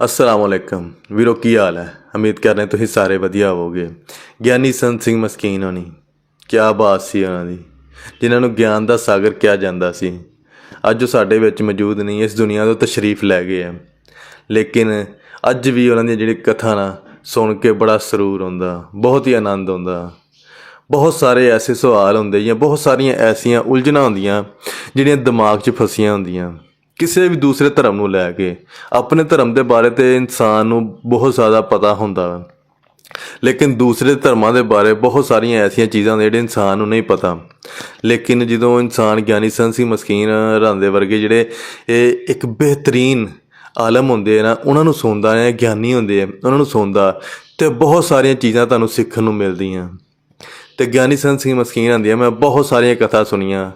ਅਸਲਾਮ ਅਲੈਕਮ ਵੀਰੋ ਕੀ ਹਾਲ ਹੈ ਉਮੀਦ ਕਰ ਰਹੇ ਤੁਸੀਂ ਸਾਰੇ ਵਧੀਆ ਹੋਵੋਗੇ ਗਿਆਨੀ ਸੰਤ ਸਿੰਘ ਮਸਕੀਨ ਹੋਣੀ ਕੀ ਬਾਤ ਸੀ ਉਹਨਾਂ ਦੀ ਜਿਨ੍ਹਾਂ ਨੂੰ ਗਿਆਨ ਦਾ ਸਾਗਰ ਕਿਹਾ ਜਾਂਦਾ ਸੀ ਅੱਜ ਉਹ ਸਾਡੇ ਵਿੱਚ ਮੌਜੂਦ ਨਹੀਂ ਇਸ ਦੁਨੀਆ ਤੋਂ ਤਸ਼ਰੀਫ ਲੈ ਗਏ ਆ ਲੇਕਿਨ ਅੱਜ ਵੀ ਉਹਨਾਂ ਦੀਆਂ ਜਿਹੜੀ ਕਥਾ ਨਾ ਸੁਣ ਕੇ ਬੜਾ ਸਰੂਰ ਹੁੰਦਾ ਬਹੁਤ ਹੀ ਆਨੰਦ ਆਉਂਦਾ ਬਹੁਤ ਸਾਰੇ ਐਸੇ ਸਵਾਲ ਹੁੰਦੇ ਜਾਂ ਬਹੁਤ ਸਾਰੀਆਂ ਐਸੀਆਂ ਉਲਝਣਾਂ ਹੁੰਦੀਆਂ ਜਿਹੜੀਆਂ ਦਿਮਾਗ 'ਚ ਫਸੀਆਂ ਹੁੰਦੀਆਂ ਕਿਸੇ ਵੀ ਦੂਸਰੇ ਧਰਮ ਨੂੰ ਲੈ ਕੇ, ਆਪਣੇ ਧਰਮ ਦੇ ਬਾਰੇ ਤੇ ਇਨਸਾਨ ਨੂੰ ਬਹੁਤ ਜ਼ਿਆਦਾ ਪਤਾ ਹੁੰਦਾ ਵਾ। ਲੇਕਿਨ ਦੂਸਰੇ ਧਰਮਾਂ ਦੇ ਬਾਰੇ ਬਹੁਤ ਸਾਰੀਆਂ ਐਸੀਆਂ ਚੀਜ਼ਾਂ ਜਿਹੜੇ ਇਨਸਾਨ ਨੂੰ ਨਹੀਂ ਪਤਾ। ਲੇਕਿਨ ਜਦੋਂ ਇਨਸਾਨ ਗਿਆਨੀ ਸੰਤ ਸਿੰਘ ਮਸਕੀਨ ਰਾਂਦੇ ਵਰਗੇ ਜਿਹੜੇ ਇਹ ਇੱਕ ਬਿਹਤਰੀਨ ਆਲਮ ਹੁੰਦੇ ਆ ਨਾ, ਉਹਨਾਂ ਨੂੰ ਸੁਣਦਾ ਹੈ ਗਿਆਨੀ ਹੁੰਦੇ ਆ, ਉਹਨਾਂ ਨੂੰ ਸੁਣਦਾ ਤੇ ਬਹੁਤ ਸਾਰੀਆਂ ਚੀਜ਼ਾਂ ਤੁਹਾਨੂੰ ਸਿੱਖਣ ਨੂੰ ਮਿਲਦੀਆਂ। ਤੇ ਗਿਆਨੀ ਸੰਤ ਸਿੰਘ ਮਸਕੀਨ ਆਂਦੀ ਆ, ਮੈਂ ਬਹੁਤ ਸਾਰੀਆਂ ਕਥਾ ਸੁਣੀਆਂ।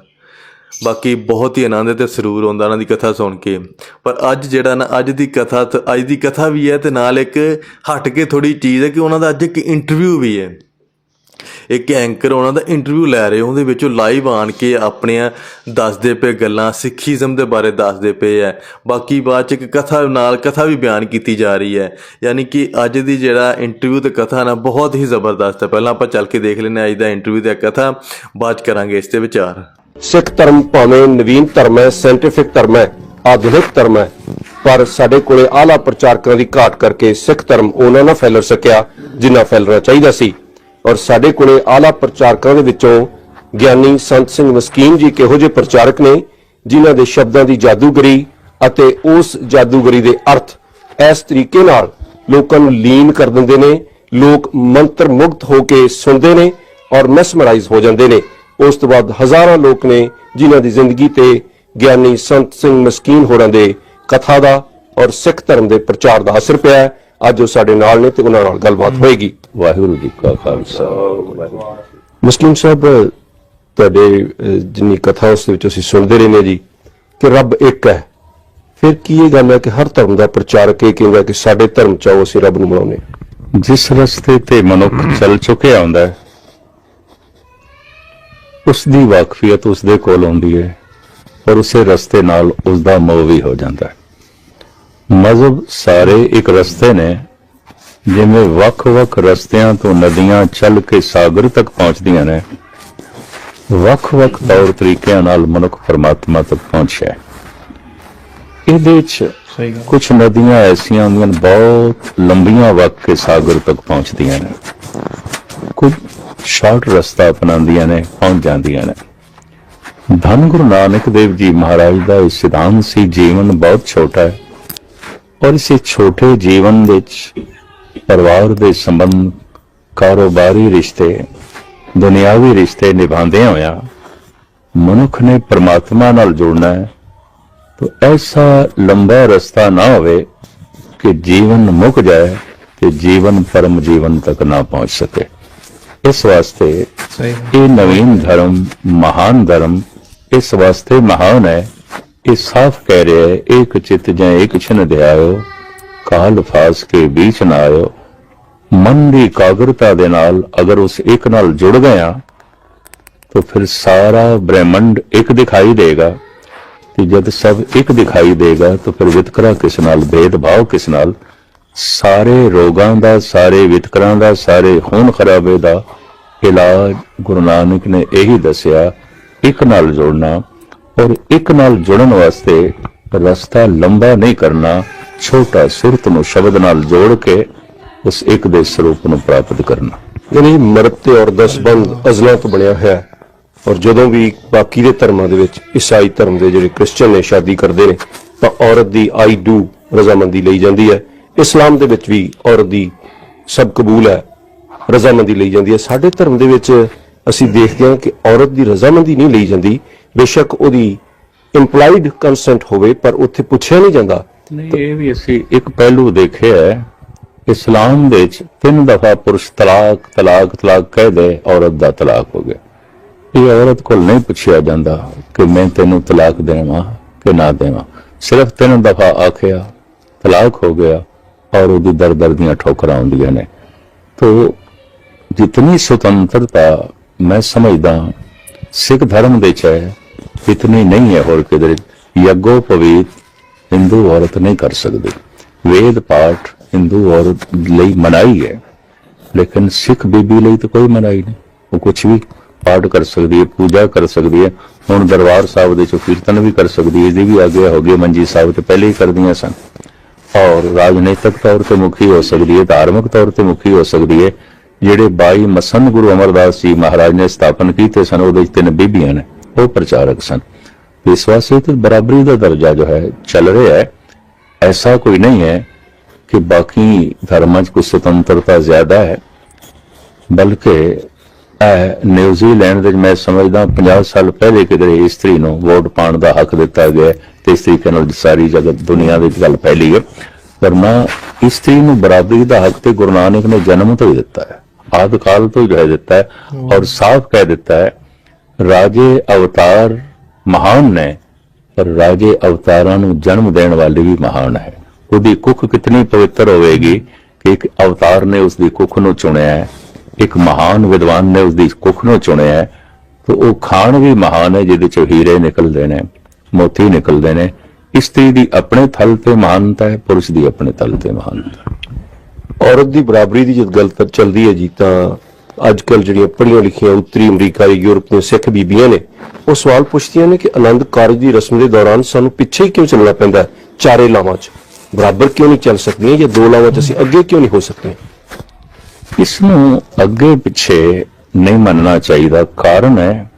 ਬਾਕੀ ਬਹੁਤ ਹੀ ਆਨੰਦ ਤੇ ਸਰੂਰ ਆਉਂਦਾ ਉਹਨਾਂ ਦੀ ਕਥਾ ਸੁਣ ਕੇ। ਪਰ ਅੱਜ ਜਿਹੜਾ ਨਾ, ਅੱਜ ਦੀ ਕਥਾ ਅੱਜ ਦੀ ਕਥਾ ਵੀ ਹੈ ਤੇ ਨਾਲ ਇੱਕ ਹਟ ਕੇ ਥੋੜੀ ਚੀਜ਼ ਹੈ ਕਿ ਉਹਨਾਂ ਦਾ ਅੱਜ ਇੱਕ ਇੰਟਰਵਿਊ ਵੀ ਹੈ। ਇੱਕ ਐਂਕਰ ਉਹਨਾਂ ਦਾ ਇੰਟਰਵਿਊ ਲੈ ਰਹੇ ਉਹਦੇ ਵਿੱਚ ਉਹ ਲਾਈਵ ਆਣ ਕੇ ਆਪਣੀਆਂ ਦੱਸਦੇ ਪਏ ਗੱਲਾਂ, ਸਿੱਖੀਜ਼ਮ ਦੇ ਬਾਰੇ ਦੱਸਦੇ ਪਏ ਹੈ। ਬਾਕੀ ਬਾਅਦ ਚ ਇੱਕ ਕਥਾ ਨਾਲ ਕਥਾ ਵੀ ਬਿਆਨ ਕੀਤੀ ਜਾ ਰਹੀ ਹੈ। ਯਾਨੀ ਕਿ ਅੱਜ ਦੀ ਜਿਹੜਾ ਇੰਟਰਵਿਊ ਤੇ ਕਥਾ ਨਾ, ਬਹੁਤ ਹੀ ਜ਼ਬਰਦਸਤ ਹੈ। ਪਹਿਲਾਂ ਆਪਾਂ ਚੱਲ ਕੇ ਦੇਖ ਲੈਂਦੇ ਹਾਂ, ਅੱਜ ਦਾ ਇੰਟਰਵਿਊ ਤੇ ਕਥਾ, ਬਾਅਦ 'ਚ ਕਰਾਂਗੇ ਇਸ ਤੇ ਵਿਚਾਰ। ਸਿੱਖ ਧਰਮ ਭਾਵੇਂ ਨਵੀਨ ਧਰਮ ਹੈ ਸਾਇੰਟੀਫਿਕ ਧਰਮ ਹੈ, ਆਧੁਨਿਕ ਧਰਮ ਹੈ, ਪਰ ਸਾਡੇ ਕੋਲੇ ਆਲਾ ਪ੍ਰਚਾਰਕਾਂ ਦੀ ਘਾਟ ਕਰਕੇ ਸਿੱਖ ਧਰਮ ਉਹਨਾਂ ਨਾਲ ਫੈਲ ਸਕਿਆ ਜਿੰਨਾ ਫੈਲਣਾ ਚਾਹੀਦਾ ਸੀ। ਔਰ ਸਾਡੇ ਕੋਲੇ ਆਲਾ ਪ੍ਰਚਾਰਕਾਂ ਦੇ ਵਿੱਚੋਂ ਗਿਆਨੀ ਸੰਤ ਸਿੰਘ ਮਸਕੀਨ ਜੀ ਕਿਹੋ ਜਿਹੇ ਪ੍ਰਚਾਰਕ ਨੇ ਜਿਨ੍ਹਾਂ ਦੇ ਸ਼ਬਦਾਂ ਦੀ ਜਾਦੂਗਰੀ ਅਤੇ ਉਸ ਜਾਦੂਗਰੀ ਦੇ ਅਰਥ ਇਸ ਤਰੀਕੇ ਨਾਲ ਲੋਕਾਂ ਨੂੰ ਲੀਨ ਕਰ ਦਿੰਦੇ ਨੇ, ਲੋਕ ਮੰਤਰ ਮੁਗਤ ਹੋ ਕੇ ਸੁਣਦੇ ਨੇ ਔਰ ਮੈਸਮਰਾਈਜ਼ ਹੋ ਜਾਂਦੇ ਨੇ। ਉਸ ਤੋਂ ਬਾਅਦ ਹਜ਼ਾਰਾਂ ਲੋਕ ਨੇ ਜਿਨ੍ਹਾਂ ਦੀ ਜ਼ਿੰਦਗੀ ਤੇ ਗਿਆਨੀ ਸੰਤ ਸਿੰਘ ਮਸਕੀਨ ਹੋਰਾਂ ਦੇ ਕਥਾ ਦਾ ਔਰ ਸਿੱਖ ਧਰਮ ਦੇ ਪ੍ਰਚਾਰ ਦਾ ਅਸਰ ਪਿਆ ਹੈ। ਅੱਜ ਉਹ ਸਾਡੇ ਨਾਲ ਨੇ ਤੇ ਉਹਨਾਂ ਨਾਲ ਗੱਲਬਾਤ ਹੋਏਗੀ। ਵਾਹਿਗੁਰੂ ਜੀ ਕਾ ਖਾਲਸਾ। ਮਸਕੀਨ ਸਾਹਿਬ ਤੁਹਾਡੇ ਜਿੰਨੀ ਕਥਾ ਉਸ ਦੇ ਵਿੱਚ ਅਸੀਂ ਸੁਣਦੇ ਰਹਿੰਦੇ ਜੀ ਕਿ ਰੱਬ ਇੱਕ ਹੈ। ਫਿਰ ਕੀ ਇਹ ਗੱਲ ਹੈ ਕਿ ਹਰ ਧਰਮ ਦਾ ਪ੍ਰਚਾਰਕ ਇਹ ਕਹਿੰਦਾ ਕਿ ਸਾਡੇ ਧਰਮ ਚ ਆਓ ਅਸੀਂ ਰੱਬ ਨੂੰ ਬਣਾਉਂਦੇ ਹਾਂ। ਜਿਸ ਰਸਤੇ ਤੇ ਮਨੁੱਖ ਚੱਲ ਚੁੱਕਿਆ ਹੁੰਦਾ ਹੈ ਉਸ ਦੀ ਵਾਕਫੀਅਤ ਉਸ ਦੇ ਕੋਲ ਆਉਂਦੀ ਹੈ ਔਰ ਉਸੇ ਰਸਤੇ ਨਾਲ ਉਸ ਦਾ ਮੋਹ ਵੀ ਹੋ ਜਾਂਦਾ ਹੈ। ਮਜ਼ਹਬ ਸਾਰੇ ਇੱਕ ਰਸਤੇ ਨੇ ਜਿਵੇਂ ਵੱਖ-ਵੱਖ ਰਸਤਿਆਂ ਤੋਂ ਨਦੀਆਂ ਚੱਲ ਕੇ ਸਾਗਰ ਤੱਕ ਪਹੁੰਚਦੀਆਂ ਨੇ ਵੱਖ-ਵੱਖ ਤੌਰ ਤਰੀਕਿਆਂ ਨਾਲ ਮਨੁੱਖ ਪਰਮਾਤਮਾ ਤੱਕ ਪਹੁੰਚਿਆ ਹੈ। ਇਹਦੇ ਵਿੱਚ ਕੁਝ ਨਦੀਆਂ ਐਸੀਆਂ ਹੁੰਦੀਆਂ ਬਹੁਤ ਲੰਬੀਆਂ ਵਗ ਕੇ ਸਾਗਰ ਤੱਕ ਪਹੁੰਚਦੀਆਂ ਨੇ। ਸ਼ਾਰਟ ਰਸਤਾ ਅਪਣਾਉਂਦੀਆਂ ਨੇ, ਪਹੁੰਚ ਜਾਂਦੀਆਂ ਨੇ। ਧੰਨ ਗੁਰੂ ਨਾਨਕ ਦੇਵ ਜੀ ਮਹਾਰਾਜ ਦਾ ਇਹ ਸਿਧਾਂਤ ਸੀ, ਜੀਵਨ ਬਹੁਤ ਛੋਟਾ ਹੈ। ਔਰ ਇਸੇ ਛੋਟੇ ਜੀਵਨ ਵਿੱਚ ਪਰਿਵਾਰ ਦੇ ਸੰਬੰਧ, ਕਾਰੋਬਾਰੀ ਰਿਸ਼ਤੇ, ਦੁਨਿਆਵੀ ਰਿਸ਼ਤੇ ਨਿਭਾਉਂਦੇ ਹੋਇਆ ਮਨੁੱਖ ਨੇ ਪਰਮਾਤਮਾ ਨਾਲ ਜੁੜਨਾ ਹੈ। ਤਾਂ ਐਸਾ ਲੰਬਾ ਰਸਤਾ ਨਾ ਹੋਵੇ ਕਿ ਜੀਵਨ ਮੁੱਕ ਜਾਏ ਤੇ ਜੀਵਨ ਪਰਮ ਜੀਵਨ ਤੱਕ ਨਾ ਪਹੁੰਚ ਸਕੇ। ਇਸ ਵਾਸਤੇ ਇਹ ਨਵੀਨ ਧਰਮ ਮਹਾਨ ਧਰਮ ਇਸ ਵਾਸਤੇ ਮਹਾਨ ਹੈ। ਇਹ ਸਾਫ਼ ਕਹਿ ਰਿਹਾ ਹੈ ਇੱਕ ਚਿਤ ਜਾਂ ਇੱਕ ਛਿਨ ਦਿਆਇਓ ਕਾਲ ਫਾਸ ਕੇ ਵਿੱਚ ਨਾ ਆਇਓ। ਮਨ ਦੀ ਕਾਗਰਤਾ ਦੇ ਨਾਲ ਅਗਰ ਉਸ ਇੱਕ ਨਾਲ ਜੁੜ ਗਿਆ ਤਾਂ ਫਿਰ ਸਾਰਾ ਬ੍ਰਹਿਮੰਡ ਇੱਕ ਦਿਖਾਈ ਦੇਗਾ। ਤੇ ਜਦ ਸਭ ਇੱਕ ਦਿਖਾਈ ਦੇਗਾ ਤਾਂ ਫਿਰ ਵਿਤਕਰਾ ਕਿਸ ਨਾਲ ਭੇਦਭਾਵ ਕਿਸ ਨਾਲ ਸਾਰੇ ਰੋਗਾਂ ਦਾ, ਸਾਰੇ ਵਿਤਕਰਾਂ ਦਾ, ਸਾਰੇ ਖੂਨ ਖਰਾਬੇ ਦਾ ਇਲਾਜ ਗੁਰੂ ਨਾਨਕ ਨੇ ਇਹੀ ਦੱਸਿਆ, ਇੱਕ ਨਾਲ ਜੋੜਨਾ ਔਰ ਇੱਕ ਨਾਲ ਜੁੜਨ ਵਾਸਤੇ ਰਸਤਾ ਲੰਬਾ ਨਹੀਂ ਕਰਨਾ, ਛੋਟਾ ਸੁਰਤ ਨੂੰ ਸ਼ਬਦ ਨਾਲ ਜੋੜ ਕੇ ਉਸ ਇੱਕ ਦੇ ਸਰੂਪ ਨੂੰ ਪ੍ਰਾਪਤ ਕਰਨਾ। ਯਾਨੀ ਮਰਦ ਤੇ ਔਰਤ ਦਾ ਸੰਬੰਧ ਅਜ਼ਲਾਂ ਤੋਂ ਬਣਿਆ ਹੋਇਆ ਹੈ ਔਰ ਜਦੋਂ ਵੀ ਬਾਕੀ ਦੇ ਧਰਮਾਂ ਦੇ ਵਿੱਚ ਈਸਾਈ ਧਰਮ ਦੇ ਜਿਹੜੇ ਕ੍ਰਿਸਚੀਅਨ ਨੇ, ਸ਼ਾਦੀ ਕਰਦੇ ਨੇ, ਤਾਂ ਔਰਤ ਦੀ ਆਈ ਡੂ ਰਜ਼ਾਮੰਦੀ ਲਈ ਜਾਂਦੀ ਹੈ। ਇਸਲਾਮ ਦੇ ਵਿੱਚ ਵੀ ਔਰਤ ਦੀ ਸਭ ਕਬੂਲ ਹੈ, ਰਜ਼ਾਮੰਦੀ ਲਈ ਜਾਂਦੀ ਹੈ। ਸਾਡੇ ਧਰਮ ਦੇ ਵਿੱਚ ਅਸੀਂ ਦੇਖਦੇ ਹਾਂ ਕਿ ਔਰਤ ਦੀ ਰਜ਼ਾਮੰਦੀ ਨਹੀਂ ਲਈ ਜਾਂਦੀ। ਬੇਸ਼ੱਕ ਉਹਦੀ ਇੰਪਲਾਈਡ ਕੰਸੈਂਟ ਹੋਵੇ, ਪਰ ਉੱਥੇ ਪੁੱਛਿਆ ਨਹੀਂ ਜਾਂਦਾ। ਨਹੀਂ, ਇਹ ਵੀ ਅਸੀਂ ਇੱਕ ਪਹਿਲੂ ਦੇਖਿਆ ਹੈ। ਇਸਲਾਮ ਦੇ ਵਿੱਚ ਤਿੰਨ ਦਫਾ ਪੁਰਸ਼ ਤਲਾਕ ਤਲਾਕ ਤਲਾਕ ਕਹਿ ਦੇ, ਔਰਤ ਦਾ ਤਲਾਕ ਹੋ ਗਿਆ। ਇਹ ਔਰਤ ਕੋਲ ਨਹੀਂ ਪੁੱਛਿਆ ਜਾਂਦਾ ਕਿ ਮੈਂ ਤੈਨੂੰ ਤਲਾਕ ਦੇਵਾਂ ਕਿ ਨਾ ਦੇਵਾਂ। ਸਿਰਫ ਤਿੰਨ ਦਫਾ ਆਖਿਆ, ਤਲਾਕ ਹੋ ਗਿਆ। ਔਰ ਉਹਦੀ ਦਰ ਦਰ ਦੀਆਂ ਠੋਕਰਾਂ ਆਉਂਦੀਆਂ ਨੇ। ਤੋ ਜਿਤਨੀ ਸੁਤੰਤਰਤਾ ਮੈਂ ਸਮਝਦਾ, ਸਿੱਖ ਧਰਮ ਦੇ ਚ ਹੈ, ਇਤਨੀ ਨਹੀਂ ਹੈ ਹੋਰ ਕਿਧਰ। ਯੱਗੋ ਪਵਿੱਤ ਹਿੰਦੂ ਔਰਤ ਨਹੀਂ ਕਰ ਸਕਦੀ। ਵੇਦ ਪਾਠ ਹਿੰਦੂ ਔਰਤ ਲਈ ਮਨਾਈ ਹੈ, ਲੇਕਿਨ ਸਿੱਖ ਬੀਬੀ ਲਈ ਤਾਂ ਕੋਈ ਮਨਾਈ ਨਹੀਂ। ਉਹ ਕੁਝ ਵੀ ਪਾਠ ਕਰ ਸਕਦੀ ਹੈ, ਪੂਜਾ ਕਰ ਸਕਦੀ ਹੈ, ਹੁਣ ਦਰਬਾਰ ਸਾਹਿਬ ਦੇ ਚ ਕੀਰਤਨ ਵੀ ਕਰ ਸਕਦੀ ਹੈ, ਇਹਦੀ ਵੀ ਆਗਿਆ ਹੋ ਗਈ ਮੰਜੀ ਸਾਹਿਬ ਤੇ ਪਹਿਲੇ ਹੀ ਕਰਦੀਆਂ ਸਨ। ਔਰ ਰਾਜਨੀਤਿਕ ਤੌਰ ਤੇ ਮੁਖੀ ਹੋ ਸਕਦੀ ਹੈ ਧਾਰਮਿਕ ਤੌਰ ਤੇ ਮੁਖੀ ਹੋ ਸਕਦੀ ਹੈ ਜਿਹੜੇ 22 ਮਸੰਦ ਗੁਰੂ ਅਮਰਦਾਸ ਜੀ ਮਹਾਰਾਜ ਨੇ ਸਥਾਪਨ ਕੀਤੇ ਸਨ, ਉਹਦੇ ਵਿੱਚ ਤਿੰਨ ਬੀਬੀਆਂ ਨੇ, ਉਹ ਪ੍ਰਚਾਰਕ ਸਨ। ਇਸ ਵਾਸਤੇ ਤੇ ਬਰਾਬਰੀ ਦਾ ਦਰਜਾ ਜੋ ਹੈ, ਚੱਲ ਰਿਹਾ ਹੈ, ਐਸਾ ਕੋਈ ਨਹੀਂ ਹੈ ਕਿ ਬਾਕੀ ਧਰਮਾਂ 'ਚ ਕੋਈ ਸੁਤੰਤਰਤਾ ਜ਼ਿਆਦਾ ਹੈ, ਬਲਕਿ ਇਹ ਨਿਊਜ਼ੀਲੈਂਡ ਦੇ ਮੈਂ ਸਮਝਦਾ 50 ਸਾਲ ਪਹਿਲੇ ਕਿਧਰੇ ਇਸਤਰੀ ਨੂੰ ਵੋਟ ਪਾਉਣ ਦਾ ਹੱਕ ਦਿੱਤਾ ਗਿਆ ਤੇ ਇਸ ਤਰੀਕੇ ਨਾਲ ਸਾਰੀ ਜਗਤ ਦੁਨੀਆ ਵਿੱਚ ਗੱਲ ਫੈਲੀ ਹੈ। ਵਰਨਾ ਇਸਤਰੀ ਨੂੰ ਬਰਾਬਰੀ ਦਾ ਹੱਕ ਤੇ ਗੁਰੂ ਨਾਨਕ ਨੇ ਜਨਮ ਤੋਂ ਹੀ ਦਿੱਤਾ ਹੈ। ਆਦਿ ਕਾਲ ਤੋਂ ਹੀ ਜੋ ਦਿੱਤਾ ਹੈ ਔਰ ਸਾਫ਼ ਕਹਿ ਦਿੱਤਾ ਹੈ, ਰਾਜੇ ਅਵਤਾਰ ਮਹਾਨ ਨੇ, ਪਰ ਰਾਜੇ ਅਵਤਾਰਾਂ ਨੂੰ ਜਨਮ ਦੇਣ ਵਾਲੇ ਵੀ ਮਹਾਨ ਹੈ। ਉਹਦੀ ਕੁੱਖ ਕਿਤਨੀ ਪਵਿੱਤਰ ਹੋਵੇਗੀ ਕਿ ਇੱਕ ਅਵਤਾਰ ਨੇ ਉਸ ਦੀ ਕੁੱਖ ਨੂੰ ਚੁਣਿਆ ਹੈ, ਇੱਕ ਮਹਾਨ ਵਿਦਵਾਨ ਨੇ ਉਸ ਦੀ ਕੁੱਖ ਨੂੰ ਚੁਣਿਆ ਹੈ, ਤੇ ਉਹ ਖਾਣ ਵੀ ਮਹਾਨ ਹੈ ਜਿਹਦੇ ਚੋਂ ਹੀਰੇ ਨਿਕਲਦੇ ਨੇ। ਮੋਤੀ ਨਿਕਲਦੇ ਨੇ। ਇਸਤਰੀ ਦੀ ਆਪਣੇ ਥਲ ਤੇ ਮਹਾਨਤਾ ਹੈ, ਪੁਰਸ਼ ਦੀ ਆਪਣੇ ਥਲ ਤੇ ਮਹਾਨਤਾ ਔਰਤ ਦੀ ਬਰਾਬਰੀ ਦੀ ਜਦ ਗੱਲ ਤਾਂ ਚੱਲਦੀ ਹੈ ਜੀ, ਤਾਂ ਅੱਜ ਕੱਲ ਜਿਹੜੀਆਂ ਪੜ੍ਹੀਆਂ ਲਿਖੀਆਂ ਉੱਤਰੀ ਅਮਰੀਕਾ, ਯੂਰਪ ਦੀਆਂ ਸਿੱਖ ਬੀਬੀਆਂ ਨੇ, ਉਹ ਸਵਾਲ ਪੁੱਛਦੀਆਂ ਨੇ ਕਿ ਆਨੰਦ ਕਾਰਜ ਦੀ ਰਸਮ ਦੇ ਦੌਰਾਨ ਸਾਨੂੰ ਪਿੱਛੇ ਹੀ ਕਿਉਂ ਚੱਲਣਾ ਪੈਂਦਾ ਚਾਰੇ ਲਾਵਾਂ 'ਚ? ਬਰਾਬਰ ਕਿਉਂ ਨਹੀਂ ਚੱਲ ਸਕਦੀਆਂ ਜਾਂ ਦੋ ਲਾਵਾਂ 'ਚ ਅਸੀਂ ਅੱਗੇ ਕਿਉਂ ਨਹੀਂ ਹੋ ਸਕਦੇ? ਇਸ ਨੂੰ ਅੱਗੇ ਪਿੱਛੇ ਨਹੀਂ ਮੰਨਣਾ ਚਾਹੀਦਾ। ਕਾਰਨ ਹੈ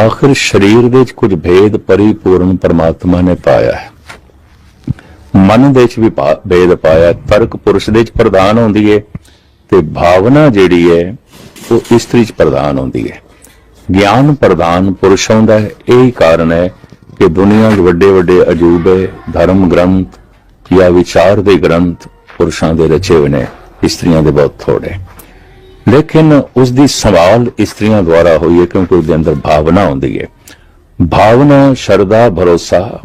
ਆਖਿਰ ਸਰੀਰ ਦੇ ਵਿੱਚ ਕੁਝ ਭੇਦ ਪਰਿਪੂਰਨ ਪਰਮਾਤਮਾ ਨੇ ਪਾਇਆ ਹੈ। ਮਨ ਦੇ ਵਿੱਚ ਵੀ ਭੇਦ ਪਾਇਆ, ਤਰਕ ਪੁਰਸ਼ ਦੇ ਵਿੱਚ ਪ੍ਰਧਾਨ ਹੁੰਦੀ ਹੈ ਤੇ ਭਾਵਨਾ ਜਿਹੜੀ ਹੈ ਉਹ ਇਸਤਰੀ ਚ ਪ੍ਰਧਾਨ ਹੁੰਦੀ ਹੈ ਗਿਆਨ ਪ੍ਰਧਾਨ ਪੁਰਸ਼ ਹੁੰਦਾ ਹੈ, ਇਹ ਹੀ ਕਾਰਨ ਹੈ ਕਿ ਦੁਨੀਆ ਦੇ ਵੱਡੇ ਵੱਡੇ ਅਜੂਬੇ, ਧਰਮ ਗ੍ਰੰਥ ਜਾਂ ਵਿਚਾਰ ਦੇ ਗ੍ਰੰਥ ਪੁਰਸ਼ਾਂ ਦੇ ਰਚੇ ਹੋਏ ਨੇ, ਇਸਤਰੀਆਂ ਦੇ ਬਹੁਤ ਥੋੜੇ। ਲੇਕਿਨ ਉਸ ਦੀ ਸੰਭਾਲ ਇਸਤਰੀਆਂ ਦੁਆਰਾ ਹੋਈ ਹੈ ਕਿਉਂਕਿ ਉਸ ਦੇ ਅੰਦਰ ਭਾਵਨਾ ਹੁੰਦੀ ਹੈ। ਭਾਵਨਾ ਸ਼ਰਧਾ ਭਰੋਸਾ